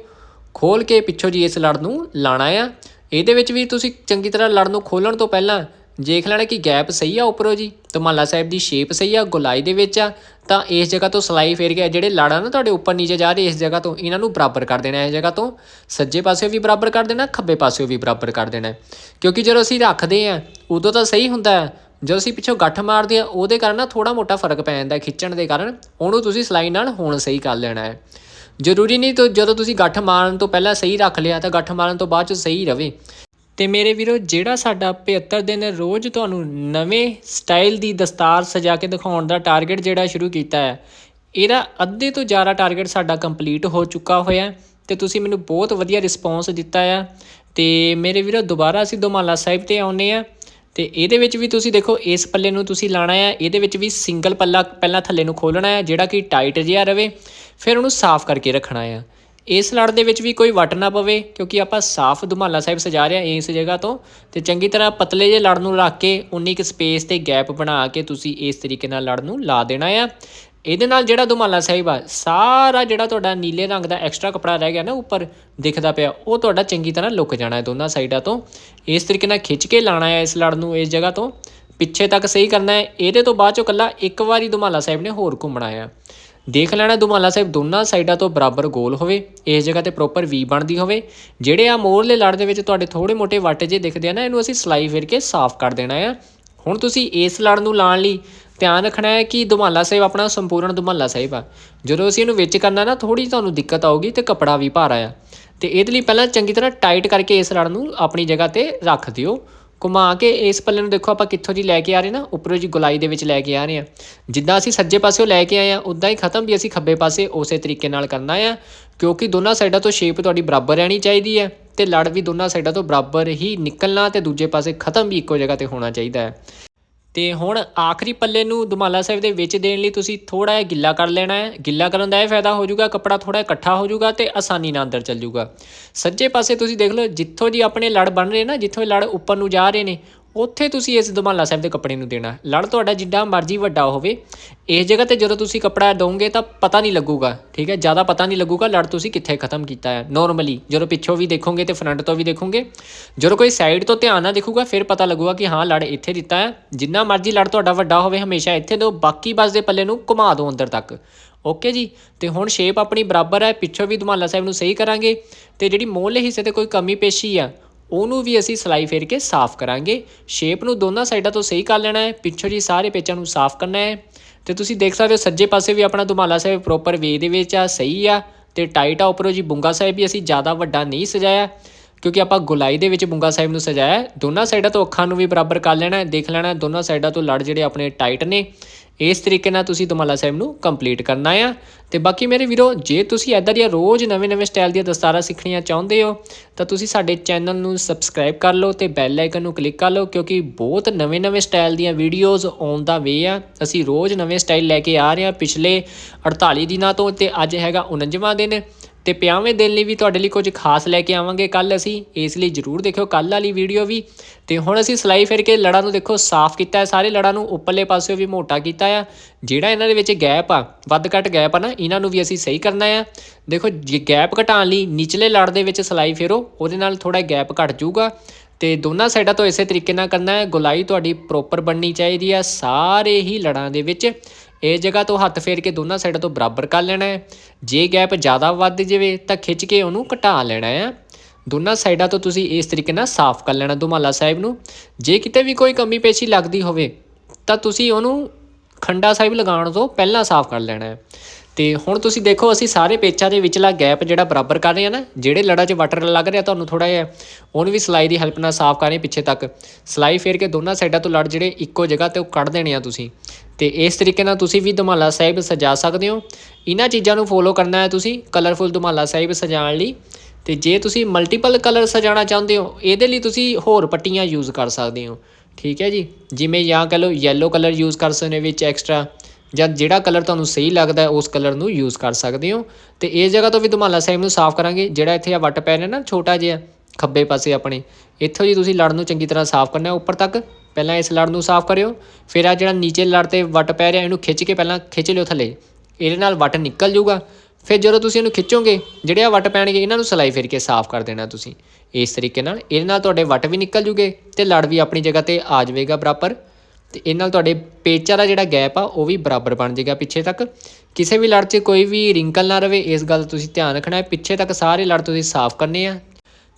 ਖੋਲ ਕੇ ਪਿੱਛੋਂ ਜੀ ਇਸ ਲੜ ਨੂੰ ਲਾਣਾ ਆ। ਇਹਦੇ ਵਿੱਚ ਵੀ ਤੁਸੀਂ ਚੰਗੀ ਤਰ੍ਹਾਂ ਲੜ ਨੂੰ ਖੋਲਣ ਤੋਂ ਪਹਿਲਾਂ ਦੇਖ ਲੈਣਾ ਕਿ ਗੈਪ ਸਹੀ ਆ ਉੱਪਰੋਂ ਜੀ। ਧਮਾਲਾ ਸਾਹਿਬ ਦੀ ਸ਼ੇਪ ਸਹੀ ਆ, ਗੁਲਾਈ ਦੇ ਵਿੱਚ ਆ। ਤਾਂ ਇਸ ਜਗ੍ਹਾ ਤੋਂ ਸਲਾਈ ਫੇਰ ਗਿਆ। ਜਿਹੜੇ ਲਾੜਾ ਨਾ ਤੁਹਾਡੇ ਉੱਪਰ ਨੀਚੇ ਜਾ ਰਹੇ, ਇਸ ਜਗ੍ਹਾ ਤੋਂ ਇਹਨਾਂ ਨੂੰ ਬਰਾਬਰ ਕਰ ਦੇਣਾ, ਇਸ ਜਗ੍ਹਾ ਤੋਂ ਸੱਜੇ ਪਾਸੇ ਵੀ ਬਰਾਬਰ ਕਰ ਦੇਣਾ, ਖੱਬੇ ਪਾਸੇ ਵੀ ਬਰਾਬਰ ਕਰ ਦੇਣਾ। ਕਿਉਂਕਿ ਜਦੋਂ ਅਸੀਂ ਰੱਖਦੇ ਆ, ਉਦੋਂ ਤਾਂ ਸਹੀ ਹੁੰਦਾ ਹੈ ਜਦੋਂ ਅਸੀਂ ਪਿੱਛੋਂ ਗੱਠ ਮਾਰਦੇ ਆ, ਉਹਦੇ ਕਾਰਨ ਨਾ ਥੋੜਾ ਮੋਟਾ ਫ਼ਰਕ ਪੈ ਜਾਂਦਾ ਖਿੱਚਣ ਦੇ ਕਾਰਨ। ਉਹਨੂੰ ਤੁਸੀਂ ਸਲਾਈ ਨਾਲ ਹੁਣ ਸਹੀ ਕਰ ਲੈਣਾ ਹੈ। ਜ਼ਰੂਰੀ ਨਹੀਂ ਤਾਂ ਜਦੋਂ ਤੁਸੀਂ ਗੱਠ ਮਾਰਨ ਤੋਂ ਪਹਿਲਾਂ ਸਹੀ ਰੱਖ ਲਿਆ ਤਾਂ ਗੱਠ ਮਾਰਨ ਤੋਂ ਬਾਅਦ ਚ ਸਹੀ ਰਵੇ। ਤੇ ਮੇਰੇ ਵੀਰੋ, ਜਿਹੜਾ ਸਾਡਾ 75 ਦਿਨ ਰੋਜ਼ ਤੁਹਾਨੂੰ ਨਵੇਂ ਸਟਾਈਲ ਦੀ ਦਸਤਾਰ ਸਜਾ ਕੇ ਦਿਖਾਉਣ ਦਾ ਟਾਰਗੇਟ ਜਿਹੜਾ ਸ਼ੁਰੂ ਕੀਤਾ ਹੈ, ਇਹਦਾ ਅੱਧੇ ਤੋਂ ਜ਼ਿਆਦਾ ਟਾਰਗੇਟ ਸਾਡਾ ਕੰਪਲੀਟ ਹੋ ਚੁੱਕਾ ਹੋਇਆ ਹੈ ਤੇ ਤੁਸੀਂ ਮੈਨੂੰ ਬਹੁਤ ਵਧੀਆ ਰਿਸਪੌਂਸ ਦਿੱਤਾ ਆ। ਤੇ ਮੇਰੇ ਵੀਰੋ, ਦੁਬਾਰਾ ਅਸੀਂ ਦੁਮਾਲਾ ਸਾਹਿਬ ਤੇ ਆਉਨੇ ਆ ਤੇ ਇਹਦੇ ਵਿੱਚ ਵੀ ਤੁਸੀਂ ਦੇਖੋ, ਇਸ ਪੱਲੇ ਨੂੰ ਤੁਸੀਂ ਲਾਣਾ ਆ, ਇਹਦੇ ਵਿੱਚ ਵੀ ਸਿੰਗਲ ਪੱਲਾ ਪਹਿਲਾਂ ਥੱਲੇ ਨੂੰ ਖੋਲਣਾ ਆ, ਜਿਹੜਾ ਕਿ ਟਾਈਟ ਜਿਹਾ ਰਵੇ। ਫਿਰ ਉਹਨੂੰ ਸਾਫ਼ ਕਰਕੇ ਰੱਖਣਾ ਆ। ਇਸ ਲੜ ਦੇ ਵਿੱਚ ਵੀ ਕੋਈ ਵੱਟ ਨਾ ਪਵੇ, ਕਿਉਂਕਿ ਆਪਾਂ ਸਾਫ਼ ਦੁਮਾਲਾ ਸਾਹਿਬ ਸਜਾ ਰਹੇ ਹਾਂ ਇਸ ਜਗ੍ਹਾ ਤੋਂ। ਤੇ ਚੰਗੀ ਤਰ੍ਹਾਂ ਪਤਲੇ ਜਿਹੇ ਲੜ ਨੂੰ ਰੱਖ ਕੇ ਉਨੀ ਕੁ ਸਪੇਸ ਤੇ ਗੈਪ ਬਣਾ ਕੇ ਤੁਸੀਂ ਇਸ ਤਰੀਕੇ ਨਾਲ ਲੜ ਨੂੰ ਲਾ ਦੇਣਾ ਆ। ਇਹਦੇ ਨਾਲ ਜਿਹੜਾ ਦੁਮਾਲਾ ਸਾਹਿਬ ਆ, ਸਾਰਾ ਜਿਹੜਾ ਤੁਹਾਡਾ ਨੀਲੇ ਰੰਗ ਦਾ ਐਕਸਟਰਾ ਕਪੜਾ ਰਹਿ ਗਿਆ ਨਾ ਉੱਪਰ ਦਿਖਦਾ ਪਿਆ, ਉਹ ਤੁਹਾਡਾ ਚੰਗੀ ਤਰ੍ਹਾਂ ਲੁੱਕ ਜਾਣਾ ਹੈ ਦੋਨਾਂ ਸਾਈਡਾਂ ਤੋਂ। ਇਸ ਤਰੀਕੇ ਨਾਲ ਖਿੱਚ ਕੇ ਲਾਣਾ ਹੈ ਇਸ ਲੜ ਨੂੰ ਇਸ ਜਗ੍ਹਾ ਤੋਂ। ਪਿੱਛੇ ਤੱਕ ਸਹੀ ਕਰਨਾ ਹੈ। ਇਹਦੇ ਤੋਂ ਬਾਅਦ ਚੋਂ ਕੱਲਾ ਇੱਕ ਵਾਰੀ ਦੁਮਾਲਾ ਸਾਹਿਬ ਨੇ ਹੋਰ ਘੁੰਮਣਾ ਆ। ਦੇਖ ਲੈਣਾ ਦੁਮਾਲਾ ਸਾਹਿਬ, ਦੋਨਾਂ ਸਾਈਡਾਂ ਤੋਂ ਬਰਾਬਰ ਗੋਲ ਹੋਵੇ, ਇਸ ਜਗ੍ਹਾ ਤੇ ਪ੍ਰੋਪਰ ਵੀ ਬਣਦੀ ਹੋਵੇ। ਜਿਹੜੇ ਆ ਮੋਰਲੇ ਲੜ ਦੇ ਵਿੱਚ ਤੁਹਾਡੇ ਥੋੜੇ ਮੋਟੇ ਵੱਟ ਜੇ ਦਿਖਦੇ ਆ ਨਾ, ਇਹਨੂੰ ਅਸੀਂ ਸਲਾਈ ਫਿਰ ਕੇ ਸਾਫ਼ ਕਰ ਦੇਣਾ ਆ। ਹੁਣ ਤੁਸੀਂ ਇਸ ਲੜ ਨੂੰ ਲਾਣ ਲਈ ਧਿਆਨ ਰੱਖਣਾ ਹੈ ਕਿ ਦੁਮਾਲਾ ਸਾਹਿਬ ਆਪਣਾ ਸੰਪੂਰਨ ਦੁਮਾਲਾ ਸਾਹਿਬ ਆ। ਜਦੋਂ ਅਸੀਂ ਇਹਨੂੰ ਵਿੱਚ ਕਰਨਾ ਨਾ ਥੋੜੀ ਤੁਹਾਨੂੰ ਦਿੱਕਤ ਆਊਗੀ ਤੇ ਕਪੜਾ ਵੀ ਭਾਰਾ ਆ। ਤੇ ਇਹਦੇ ਲਈ ਪਹਿਲਾਂ ਚੰਗੀ ਤਰ੍ਹਾਂ ਟਾਈਟ ਕਰਕੇ ਇਸ ਲੜ ਨੂੰ ਆਪਣੀ ਜਗ੍ਹਾ ਤੇ ਰੱਖ ਦਿਓ। ਘੁਮਾ ਕੇ ਇਸ ਪੱਲੇ ਨੂੰ ਦੇਖੋ ਆਪਾਂ ਕਿੱਥੋਂ ਜੀ ਲੈ ਕੇ ਆ ਰਹੇ ਨਾ, ਉੱਪਰੋਂ ਜੀ ਗੁਲਾਈ ਦੇ ਵਿੱਚ ਲੈ ਕੇ ਆ ਰਹੇ ਆ ਜਿੱਦਾਂ ਅਸੀਂ ਸੱਜੇ ਪਾਸਿਓਂ ਲੈ ਕੇ ਆਏ ਆ ਉਦਾਂ ਹੀ ਖਤਮ ਵੀ ਅਸੀਂ ਖੱਬੇ ਪਾਸੇ ਉਸੇ ਤਰੀਕੇ ਨਾਲ ਕਰਨਾ ਆ, ਕਿਉਂਕਿ ਦੋਨਾਂ ਸਾਈਡਾਂ ਤੋਂ ਸ਼ੇਪ ਤੁਹਾਡੀ ਬਰਾਬਰ ਰਹਿਣੀ ਚਾਹੀਦੀ ਹੈ ਤੇ ਲੜ ਵੀ ਦੋਨਾਂ ਸਾਈਡਾਂ ਤੋਂ ਬਰਾਬਰ ਹੀ ਨਿਕਲਣਾ ਤੇ ਦੂਜੇ ਪਾਸੇ ਖਤਮ ਵੀ ਇੱਕੋ ਜਗ੍ਹਾ ਤੇ ਹੋਣਾ ਚਾਹੀਦਾ ਹੈ। ਤੇ ਹੁਣ ਆਖਰੀ ਪੱਲੇ ਨੂੰ ਦੁਮਾਲਾ ਸਾਹਿਬ ਦੇ ਵਿੱਚ ਦੇਣ ਲਈ ਤੁਸੀਂ ਥੋੜਾ ਜਿਹਾ ਗਿੱਲਾ ਕਰ ਲੈਣਾ ਹੈ। ਗਿੱਲਾ ਕਰਨ ਦਾ ਇਹ ਫਾਇਦਾ ਹੋ ਜਾਊਗਾ, ਕੱਪੜਾ ਥੋੜਾ ਇਕੱਠਾ ਹੋ ਜਾਊਗਾ ਤੇ ਆਸਾਨੀ ਨਾਲ ਅੰਦਰ ਚੱਲ ਜਾਊਗਾ। ਸੱਜੇ ਪਾਸੇ ਤੁਸੀਂ ਦੇਖ ਲਓ, ਜਿੱਥੋਂ ਜੀ ਆਪਣੇ ਲੜ ਬਣ ਰਹੇ ਨਾ, ਜਿੱਥੋਂ ਲੜ ਉੱਪਰ ਨੂੰ ਜਾ ਰਹੇ ਨੇ ਉੱਥੇ ਤੁਸੀਂ ਇਸ ਦੁਮਾਲਾ ਸਾਹਿਬ ਦੇ ਕੱਪੜੇ ਨੂੰ ਦੇਣਾ। ਲੜ ਤੁਹਾਡਾ ਜਿੱਡਾ ਮਰਜ਼ੀ ਵੱਡਾ ਹੋਵੇ। ਇਸ ਜਗ੍ਹਾ ਤੇ ਜਦੋਂ ਤੁਸੀਂ ਕੱਪੜਾ ਦੋਗੇ ਤਾਂ ਪਤਾ ਨਹੀਂ ਲੱਗੂਗਾ, ਠੀਕ ਹੈ? ਜ਼ਿਆਦਾ ਪਤਾ ਨਹੀਂ ਲੱਗੂਗਾ ਲੜ ਤੁਸੀਂ ਕਿੱਥੇ ਖਤਮ ਕੀਤਾ ਹੈ। ਨਾਰਮਲੀ ਜਦੋਂ ਪਿੱਛੋਂ ਵੀ ਦੇਖੋਗੇ ਤੇ ਫਰੰਟ ਤੋਂ ਵੀ ਦੇਖੋਗੇ। ਜਦੋਂ ਕੋਈ ਸਾਈਡ ਤੋਂ ਧਿਆਨ ਨਾਲ ਦੇਖੂਗਾ, ਫਿਰ ਪਤਾ ਲੱਗੂਗਾ ਕਿ ਹਾਂ, ਲੜ ਇੱਥੇ ਦਿੱਤਾ ਹੈ। ਜਿੰਨਾ ਮਰਜ਼ੀ ਲੜ ਤੁਹਾਡਾ ਵੱਡਾ ਹੋਵੇ, ਹਮੇਸ਼ਾ ਇੱਥੇ ਦਿਓ। ਬਾਕੀ ਬਸ ਦੇ ਪੱਲੇ ਨੂੰ ਘੁਮਾ ਦਿਓ ਅੰਦਰ ਤੱਕ। ਓਕੇ ਜੀ? ਤੇ ਹੁਣ ਸ਼ੇਪ ਆਪਣੀ ਬਰਾਬਰ ਹੈ। ਪਿੱਛੋਂ ਵੀ ਦੁਮਾਲਾ ਸਾਹਿਬ ਨੂੰ ਸਹੀ ਕਰਾਂਗੇ। ਤੇ ਜਿਹੜੀ ਮੋਹਲੇ ਹਿੱਸੇ ਤੇ ਕੋਈ ਕਮੀ ਪੇਸ਼ੀ ਆ ਉਹਨੂੰ ਵੀ ਅਸੀਂ ਸਲਾਈ ਫੇਰ ਕੇ ਸਾਫ਼ ਕਰਾਂਗੇ। ਸ਼ੇਪ ਨੂੰ ਦੋਨਾਂ ਸਾਈਡਾਂ ਤੋਂ ਸਹੀ ਕਰ ਲੈਣਾ ਹੈ। ਪਿੱਛੋਂ ਜੀ ਸਾਰੇ ਪੇਚਾਂ ਨੂੰ ਸਾਫ਼ ਕਰਨਾ ਹੈ। ਤੇ ਤੁਸੀਂ ਦੇਖ ਸਕਦੇ ਹੋ ਸੱਜੇ ਪਾਸੇ ਵੀ ਆਪਣਾ ਦੁਮਾਲਾ ਸਾਹਿਬ ਪ੍ਰੋਪਰ ਵੇ ਦੇ ਵਿੱਚ ਆ, ਸਹੀ ਆ ਤੇ ਟਾਈਟ ਆ। ਉੱਪਰੋਂ ਜੀ ਬੁੰਗਾ ਸਾਹਿਬ ਵੀ ਅਸੀਂ ਜ਼ਿਆਦਾ ਵੱਡਾ ਨਹੀਂ ਸਜਾਇਆ ਕਿਉਂਕਿ ਆਪਾਂ ਗੁਲਾਈ ਦੇ ਵਿੱਚ ਬੁੰਗਾ ਸਾਹਿਬ ਨੂੰ ਸਜਾਇਆ। ਦੋਨਾਂ ਸਾਈਡਾਂ ਤੋਂ ਅੱਖਾਂ ਨੂੰ ਵੀ ਬਰਾਬਰ ਕਰ ਲੈਣਾ ਦੇਖ ਲੈਣਾ ਦੋਨਾਂ ਸਾਈਡਾਂ ਤੋਂ ਲੜ ਜਿਹੜੇ ਆਪਣੇ ਟਾਈਟ ਨੇ। ਇਸ ਤਰੀਕੇ ਨਾਲ ਤੁਸੀਂ ਦੁਮਾਲਾ ਸਾਹਿਬ ਨੂੰ ਕੰਪਲੀਟ ਕਰਨਾ ਆ। ਤੇ ਬਾਕੀ ਮੇਰੇ ਵੀਰੋ, ਜੇ ਤੁਸੀਂ ਐਦਾਂ ਦੀਆਂ ਰੋਜ਼ ਨਵੇਂ-ਨਵੇਂ ਸਟਾਈਲ ਦੀਆਂ ਦਸਤਾਰਾਂ ਸਿੱਖਣੀਆਂ ਚਾਹੁੰਦੇ ਹੋ, ਤਾਂ ਤੁਸੀਂ ਸਾਡੇ ਚੈਨਲ ਨੂੰ ਸਬਸਕ੍ਰਾਈਬ ਕਰ ਲਓ ਤੇ ਬੈਲ ਆਈਕਨ ਨੂੰ ਕਲਿੱਕ ਕਰ ਲਓ, ਕਿਉਂਕਿ ਬਹੁਤ ਨਵੇਂ-ਨਵੇਂ ਸਟਾਈਲ ਦੀਆਂ ਵੀਡੀਓਜ਼ ਆਉਣ ਦਾ ਵੇ ਆ। ਅਸੀਂ ਰੋਜ਼ ਨਵੇਂ ਸਟਾਈਲ ਲੈ ਕੇ ਆ ਰਹੇ ਹਾਂ ਪਿਛਲੇ 48 ਦਿਨਾਂ ਤੋਂ ਤੇ ਅੱਜ ਹੈਗਾ 49ਵਾਂ ਦਿਨ। ਤੇ 50ਵੇਂ ਦਿਨ ਲਈ ਵੀ ਤੁਹਾਡੇ ਲਈ ਕੁਝ ਖਾਸ ਲੈ ਕੇ ਆਵਾਂਗੇ। ਕੱਲ ਅਸੀਂ ਇਸ ਲਈ ਜਰੂਰ ਦੇਖਿਓ ਕੱਲ ਵਾਲੀ ਵੀਡੀਓ ਵੀ। ਤੇ ਹੁਣ ਅਸੀਂ ਸਲਾਈ ਫਿਰ ਕੇ ਲੜਾਂ ਨੂੰ ਦੇਖੋ, ਸਾਫ਼ ਕੀਤਾ ਹੈ, ਸਾਰੇ ਲੜਾਂ ਨੂੰ ਉੱਪਰਲੇ ਪਾਸਿਓਂ ਵੀ ਮੋਟਾ ਕੀਤਾ ਆ। ਜਿਹੜਾ ਇਹਨਾਂ ਦੇ ਵਿੱਚ ਗੈਪ ਆ, ਵੱਧ ਘੱਟ ਗੈਪ ਆ ਨਾ, ਇਹਨਾਂ ਨੂੰ ਵੀ ਅਸੀਂ ਸਹੀ ਕਰਨਾ ਆ। ਦੇਖੋ, ਜੇ ਗੈਪ ਘਟਾਉਣ ਲਈ ਨਿਚਲੇ ਲੜ ਦੇ ਵਿੱਚ ਸਲਾਈ ਫੇਰੋ, ਉਹਦੇ ਨਾਲ ਥੋੜਾ ਗੈਪ ਘਟ ਜਾਊਗਾ। ਤੇ ਦੋਨਾਂ ਸਾਈਡਾਂ ਤੋਂ ਇਸੇ ਤਰੀਕੇ ਨਾਲ ਕਰਨਾ ਹੈ, ਗੁਲਾਈ ਤੁਹਾਡੀ ਪ੍ਰੋਪਰ ਬਣਨੀ ਚਾਹੀਦੀ ਆ, ਸਾਰੇ ਹੀ ਲੜਾਂ ਦੇ ਵਿੱਚ। ਇਹ ਜਗ੍ਹਾ ਤੋਂ ਹੱਥ ਫੇਰ ਕੇ ਦੋਨਾਂ ਸਾਈਡਾਂ ਤੋਂ ਬਰਾਬਰ ਕਰ ਲੈਣਾ ਹੈ। ਜੇ ਗੈਪ ਜ਼ਿਆਦਾ ਵੱਧ ਜਾਵੇ ਤਾਂ ਖਿੱਚ ਕੇ ਉਹਨੂੰ ਘਟਾ ਲੈਣਾ ਹੈ। ਦੋਨਾਂ ਸਾਈਡਾਂ ਤੋਂ ਤੁਸੀਂ ਇਸ ਤਰੀਕੇ ਨਾਲ ਸਾਫ਼ ਕਰ ਲੈਣਾ ਦੁਮਾਲਾ ਸਾਹਿਬ ਨੂੰ। ਜੇ ਕਿਤੇ ਵੀ ਕੋਈ ਕਮੀ ਪੇਸ਼ੀ ਲੱਗਦੀ ਹੋਵੇ ਤਾਂ ਤੁਸੀਂ ਉਹਨੂੰ ਖੰਡਾ ਸਾਹਿਬ ਲਗਾਉਣ ਤੋਂ ਪਹਿਲਾਂ ਸਾਫ਼ ਕਰ ਲੈਣਾ ਹੈ। ਤੇ ਹੁਣ ਤੁਸੀਂ ਦੇਖੋ, ਅਸੀਂ ਸਾਰੇ ਪੇਚਾਂ ਦੇ ਵਿਚਲਾ ਗੈਪ ਜਿਹੜਾ ਬਰਾਬਰ ਕਰ ਰਹੇ ਹਾਂ ਨਾ, ਜਿਹੜੇ ਲੜਾ 'ਚ ਵਾਟਰ ਲੱਗ ਰਿਹਾ ਤੁਹਾਨੂੰ ਥੋੜਾ ਜਿਹਾ, ਉਹਨੂੰ ਵੀ ਸਲਾਈ ਦੀ ਹੈਲਪ ਨਾਲ ਸਾਫ਼ ਕਰ ਰਹੇ ਪਿੱਛੇ ਤੱਕ। ਸਲਾਈ ਫੇਰ ਕੇ ਦੋਨਾਂ ਸਾਈਡਾਂ ਤੋਂ ਲੜ ਜਿਹੜੇ ਇੱਕੋ ਜਗ੍ਹਾ ਤੇ ਉਹ ਕੱਢ ਦੇਣੇ ਆ ਤੁਸੀਂ। ਤੇ ਇਸ ਤਰੀਕੇ ਨਾਲ ਤੁਸੀਂ ਵੀ ਦੁਮਾਲਾ ਸਾਹਿਬ ਸਜਾ ਸਕਦੇ ਹੋ। ਇਹਨਾਂ ਚੀਜ਼ਾਂ ਨੂੰ ਫੋਲੋ ਕਰਨਾ ਹੈ ਤੁਸੀਂ ਕਲਰਫੁਲ ਦੁਮਾਲਾ ਸਾਹਿਬ ਸਜਾਉਣ ਲਈ। ਤੇ ਜੇ ਤੁਸੀਂ ਮਲਟੀਪਲ ਕਲਰ ਸਜਾਉਣਾ ਚਾਹੁੰਦੇ ਹੋ, ਇਹਦੇ ਲਈ ਤੁਸੀਂ ਹੋਰ ਪੱਟੀਆਂ ਯੂਜ਼ ਕਰ ਸਕਦੇ ਹੋ। ਠੀਕ ਹੈ ਜੀ? ਜਿਵੇਂ ਜਾਂ ਕਹ ਲਓ ਯੈਲੋ ਕਲਰ ਯੂਜ਼ ਕਰ ਸਕਦੇ ਹੋ ਵਿੱਚ ਐਕਸਟਰਾ ਜਾਂ ਜਿਹੜਾ ਕਲਰ ਤੁਹਾਨੂੰ ਸਹੀ ਲੱਗਦਾ ਉਸ ਕਲਰ ਨੂੰ ਯੂਜ਼ ਕਰ ਸਕਦੇ ਹੋ। ਤੇ ਇਸ ਜਗ੍ਹਾ ਤੋਂ ਵੀ ਦੁਮਾਲਾ ਸਾਹਿਬ ਨੂੰ ਸਾਫ਼ ਕਰਾਂਗੇ, ਜਿਹੜਾ ਇੱਥੇ ਆ ਵੱਟ ਪੈ ਰਿਹਾ ਨਾ, ਛੋਟਾ ਜਿਹਾ, ਖੱਬੇ ਪਾਸੇ ਆਪਣੇ। ਇੱਥੋਂ ਜੀ ਤੁਸੀਂ ਲੜ ਨੂੰ ਚੰਗੀ ਤਰ੍ਹਾਂ ਸਾਫ਼ ਕਰਨਾ ਉੱਪਰ ਤੱਕ। ਪਹਿਲਾਂ ਇਸ ਲੜ ਨੂੰ ਸਾਫ਼ ਕਰਿਓ, ਫਿਰ ਆ ਜਿਹੜਾ ਨੀਚੇ ਲੜ ਤੇ ਵੱਟ ਪੈ ਰਿਹਾ, ਇਹਨੂੰ ਖਿੱਚ ਕੇ ਪਹਿਲਾਂ ਖਿੱਚ ਲਿਓ ਥੱਲੇ। ਇਹਦੇ ਨਾਲ ਵੱਟ ਨਿਕਲ ਜਾਊਗਾ ਫਿਰ ਜਦੋਂ ਤੁਸੀਂ ਇਹਨੂੰ ਖਿੱਚੋਗੇ, ਜਿਹੜੇ ਆ ਵੱਟ ਪੈਣਗੇ, ਇਹਨਾਂ ਨੂੰ ਸਲਾਈ ਫਿਰ ਕੇ ਸਾਫ਼ ਕਰ ਦੇਣਾ ਤੁਸੀਂ। ਇਸ ਤਰੀਕੇ ਨਾਲ, ਇਹਦੇ ਨਾਲ ਤੁਹਾਡੇ ਵੱਟ ਵੀ ਨਿਕਲ ਜੂਗੇ ਤੇ ਲੜ ਵੀ ਆਪਣੀ ਜਗ੍ਹਾ ਤੇ ਆ ਜਾਵੇਗਾ ਬਰਾਬਰ। ਤੇ ਇਹ ਨਾਲ ਤੁਹਾਡੇ ਪੇਚਾਂ ਦਾ ਜਿਹੜਾ ਗੈਪ ਆ, ਉਹ ਵੀ ਬਰਾਬਰ ਬਣ ਜਾਏਗਾ ਪਿੱਛੇ ਤੱਕ। ਕਿਸੇ ਵੀ ਲੜ 'ਚ ਕੋਈ ਵੀ ਰਿੰਕਲ ਨਾ ਰਵੇ, ਇਸ ਗੱਲ ਦਾ ਤੁਸੀਂ ਧਿਆਨ ਰੱਖਣਾ ਹੈ। ਪਿੱਛੇ ਤੱਕ ਸਾਰੇ ਲੜ ਤੁਸੀਂ ਸਾਫ਼ ਕਰਨੇ ਆ।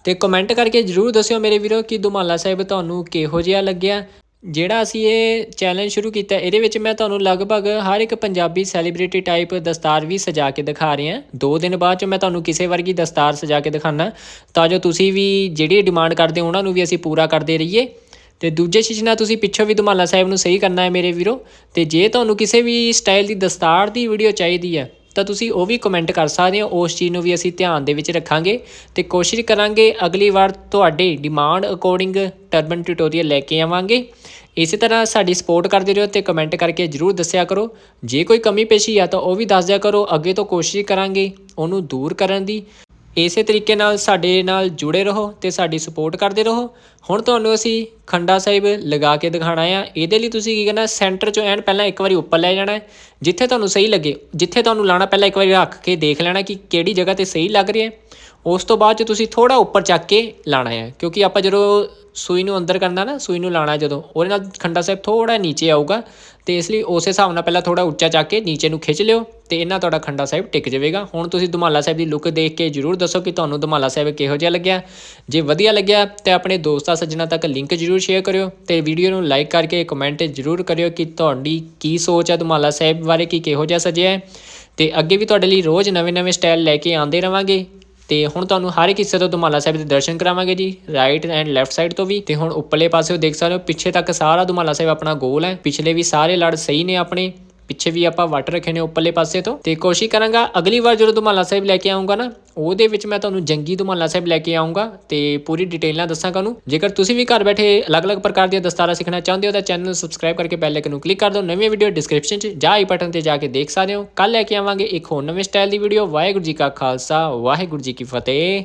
ਤੇ ਕਮੈਂਟ ਕਰਕੇ ਜਰੂਰ ਦੱਸਿਓ ਮੇਰੇ ਵੀਰੋ ਕਿ ਦੁਮਾਲਾ ਸਾਹਿਬ ਤੁਹਾਨੂੰ ਕਿਹੋ ਜਿਹਾ ਲੱਗਿਆ? ਜਿਹੜਾ ਅਸੀਂ ਇਹ ਚੈਲੰਜ ਸ਼ੁਰੂ ਕੀਤਾ, ਇਹਦੇ ਵਿੱਚ ਮੈਂ ਤੁਹਾਨੂੰ ਲਗਭਗ ਹਰ ਇੱਕ ਪੰਜਾਬੀ ਸੈਲੀਬ੍ਰਿਟੀ ਟਾਈਪ ਦਸਤਾਰ ਵੀ ਸਜਾ ਕੇ ਦਿਖਾ ਰਹੇ ਹਾਂ। ਦੋ ਦਿਨ ਬਾਅਦ ਚ ਮੈਂ ਤੁਹਾਨੂੰ ਕਿਸੇ ਵਰਗੀ ਦਸਤਾਰ ਸਜਾ ਕੇ ਦਿਖਾਣਾ ਤਾਂ ਜੋ ਤੁਸੀਂ ਵੀ ਜਿਹੜੀ ਡਿਮਾਂਡ ਕਰਦੇ ਹੋ, ਉਹਨਾਂ ਨੂੰ ਵੀ ਅਸੀਂ ਪੂਰਾ ਕਰਦੇ ਰਹੀਏ। ਤੇ ਦੂਜੇ ਚੀਜ਼ ਨਾਲ ਤੁਸੀਂ ਪਿੱਛੋਂ ਵੀ ਦੁਮਾਲਾ ਸਾਹਿਬ ਨੂੰ ਸਹੀ ਕਰਨਾ ਹੈ ਮੇਰੇ ਵੀਰੋ। ਤੇ ਜੇ ਤੁਹਾਨੂੰ ਕਿਸੇ ਵੀ ਸਟਾਈਲ ਦੀ ਦਸਤਾਰ ਦੀ ਵੀਡੀਓ ਚਾਹੀਦੀ ਹੈ, ਤਾਂ ਤੁਸੀਂ ਉਹ ਵੀ ਕਮੈਂਟ ਕਰ ਸਕਦੇ ਹੋ। ਉਸ ਚੀਜ਼ ਨੂੰ ਵੀ ਅਸੀਂ ਧਿਆਨ ਦੇ ਵਿੱਚ ਰੱਖਾਂਗੇ ਤੇ ਕੋਸ਼ਿਸ਼ ਕਰਾਂਗੇ ਅਗਲੀ ਵਾਰ ਤੁਹਾਡੇ ਡਿਮਾਂਡ ਅਕੋਰਡਿੰਗ ਟਰਬਨ ਟਿਊਟੋਰੀਅਲ ਲੈ ਕੇ ਆਵਾਂਗੇ। ਇਸੇ ਤਰ੍ਹਾਂ ਸਾਡੀ ਸਪੋਰਟ ਕਰਦੇ ਰਹੋ ਤੇ ਕਮੈਂਟ ਕਰਕੇ ਜਰੂਰ ਦੱਸਿਆ ਕਰੋ। ਜੇ ਕੋਈ ਕਮੀ ਪੇਸ਼ੀ ਆ ਤਾਂ ਉਹ ਵੀ ਦੱਸ ਦਿਆ ਕਰੋ। ਅੱਗੇ ਤੋਂ ਕੋਸ਼ਿਸ਼ ਕਰਾਂਗੇ ਉਹਨੂੰ ਦੂਰ ਕਰਨ ਦੀ। ਇਸੇ ਤਰੀਕੇ ਨਾਲ ਸਾਡੇ ਨਾਲ ਜੁੜੇ ਰਹੋ ਤੇ ਸਾਡੀ ਸਪੋਰਟ ਕਰਦੇ ਰਹੋ। ਹੁਣ ਤੁਹਾਨੂੰ ਅਸੀਂ ਖੰਡਾ ਸਾਹਿਬ ਲਗਾ ਕੇ ਦਿਖਾਣਾ ਆ। ਇਹਦੇ ਲਈ ਤੁਸੀਂ ਕੀ ਕਰਨਾ ਸੈਂਟਰ ਚੋਂ ਐਨ ਪਹਿਲਾਂ ਇੱਕ ਵਾਰੀ ਉੱਪਰ ਲੈ ਜਾਣਾ। ਜਿੱਥੇ ਤੁਹਾਨੂੰ ਸਹੀ ਲੱਗੇ, ਜਿੱਥੇ ਤੁਹਾਨੂੰ ਲਾਣਾ ਪਹਿਲਾਂ ਇੱਕ ਵਾਰੀ ਰੱਖ ਕੇ ਦੇਖ ਲੈਣਾ ਕਿ ਕਿਹੜੀ ਜਗ੍ਹਾ ਤੇ ਸਹੀ ਲੱਗ ਰਿਹਾ ਉਸ ਤੋਂ ਬਾਅਦ ਚ ਤੁਸੀਂ ਥੋੜਾ ਉੱਪਰ ਚੱਕ ਕੇ ਲਾਣਾ ਹੈ ਕਿਉਂਕਿ ਆਪਾਂ ਜਦੋਂ ਸੂਈ ਨੂੰ ਅੰਦਰ ਕਰਨਾ ਨਾ, ਸੂਈ ਨੂੰ ਲਾਣਾ ਜਦੋਂ, ਉਹਦੇ ਨਾਲ ਖੰਡਾ ਸਾਹਿਬ ਥੋੜਾ ਨੀਚੇ ਆਊਗਾ। ਤੇ ਇਸ ਲਈ ਉਸੇ ਹਿਸਾਬ ਨਾਲ ਪਹਿਲਾਂ ਥੋੜਾ ਉੱਚਾ ਚੱਕ ਕੇ ਨੀਚੇ ਨੂੰ ਖਿੱਚ ਲਿਓ ਤੇ ਇਹਨਾਂ ਤੁਹਾਡਾ ਖੰਡਾ ਸਾਹਿਬ ਟਿਕ ਜਾਵੇਗਾ। ਹੁਣ ਤੁਸੀਂ ਦੁਮਾਲਾ ਸਾਹਿਬ ਦੀ ਲੁੱਕ ਦੇਖ ਕੇ ਜਰੂਰ ਦੱਸੋ ਕਿ ਤੁਹਾਨੂੰ ਦੁਮਾਲਾ ਸਾਹਿਬ ਕਿਹੋ ਜਿਹਾ ਲੱਗਿਆ। ਜੇ ਵਧੀਆ ਲੱਗਿਆ ਤੇ ਆਪਣੇ ਦੋਸਤਾਂ ਸੱਜਣਾ ਤੱਕ ਲਿੰਕ ਜਰੂਰ ਸ਼ੇਅਰ ਕਰਿਓ ਤੇ ਵੀਡੀਓ ਨੂੰ ਲਾਈਕ ਕਰਕੇ ਕਮੈਂਟ ਜਰੂਰ ਕਰਿਓ ਕਿ ਤੁਹਾਡੀ ਕੀ ਸੋਚ ਹੈ ਦੁਮਾਲਾ ਸਾਹਿਬ ਬਾਰੇ, ਕਿ ਕਿਹੋ ਜਿਹਾ ਸਜਿਆ ਹੈ। ਤੇ ਅੱਗੇ ਵੀ ਤੁਹਾਡੇ ਲਈ ਰੋਜ਼ ਨਵੇਂ-ਨਵੇਂ ਸਟਾਈਲ ਲੈ ਕੇ ਆਉਂਦੇ ਰਵਾਂਗੇ। ਤੇ ਹੁਣ ਤੁਹਾਨੂੰ ਹਰ ਇੱਕ ਹਿੱਸੇ ਤੋਂ ਦੁਮਾਲਾ ਸਾਹਿਬ ਦੇ ਦਰਸ਼ਨ ਕਰਾਵਾਂਗੇ ਜੀ ਰਾਈਟ ਐਂਡ ਲੈਫਟ ਸਾਈਡ ਤੋਂ ਵੀ। ਤੇ ਹੁਣ ਉੱਪਰਲੇ ਪਾਸੇ ਦੇਖ ਸਕਦੇ ਹੋ, ਪਿੱਛੇ ਤੱਕ ਸਾਰਾ ਦੁਮਾਲਾ ਸਾਹਿਬ ਆਪਣਾ ਗੋਲ ਹੈ। ਪਿਛਲੇ ਵੀ ਸਾਰੇ ਲੜ ਸਹੀ ਨੇ ਆਪਣੇ। ਪਿੱਛੇ ਵੀ ਆਪਾਂ ਵੱਟ ਰੱਖੇ ਨੇ ਉੱਪਰਲੇ ਪਾਸੇ ਤੋਂ। ਤੇ ਕੋਸ਼ਿਸ਼ ਕਰਾਂਗਾ ਅਗਲੀ ਵਾਰ ਜਦੋਂ ਦੁਮਾਲਾ ਸਾਹਿਬ ਲੈ ਕੇ ਆਉਂਗਾ ਨਾ, ਉਹਦੇ ਵਿੱਚ ਮੈਂ ਤੁਹਾਨੂੰ ਜੰਗੀ ਦੁਮਾਲਾ ਸਾਹਿਬ ਲੈ ਕੇ ਆਉਂਗਾ ਤੇ ਪੂਰੀ ਡਿਟੇਲ ਨਾਲ ਦੱਸਾਂਗਾ ਨੂੰ ਜੇਕਰ ਤੁਸੀਂ ਵੀ ਘਰ ਬੈਠੇ ਅਲੱਗ-ਅਲੱਗ ਪ੍ਰਕਾਰ ਦੀਆਂ ਦਸਤਾਰਾਂ ਸਿੱਖਣਾ ਚਾਹੁੰਦੇ ਹੋ ਤਾਂ ਚੈਨਲ ਨੂੰ ਸਬਸਕ੍ਰਾਈਬ ਕਰਕੇ ਬੈਲ ਆਈਕਨ ਨੂੰ ਕਲਿੱਕ ਕਰ ਦਿਓ। ਨਵੀਂ ਵੀਡੀਓ ਡਿਸਕ੍ਰਿਪਸ਼ਨ 'ਚ ਜਾਂ ਆਈ ਬਟਨ ਤੇ ਜਾ ਕੇ ਦੇਖ ਸਕਦੇ ਹੋ। ਕੱਲ ਲੈ ਕੇ ਆਵਾਂਗੇ ਇੱਕ ਹੋਰ ਨਵੇਂ ਸਟਾਈਲ ਦੀ ਵੀਡੀਓ ਵਾਹਿਗੁਰੂ ਜੀ ਕਾ ਖਾਲਸਾ, ਵਾਹਿਗੁਰੂ ਜੀ ਕੀ ਫਤਿਹ।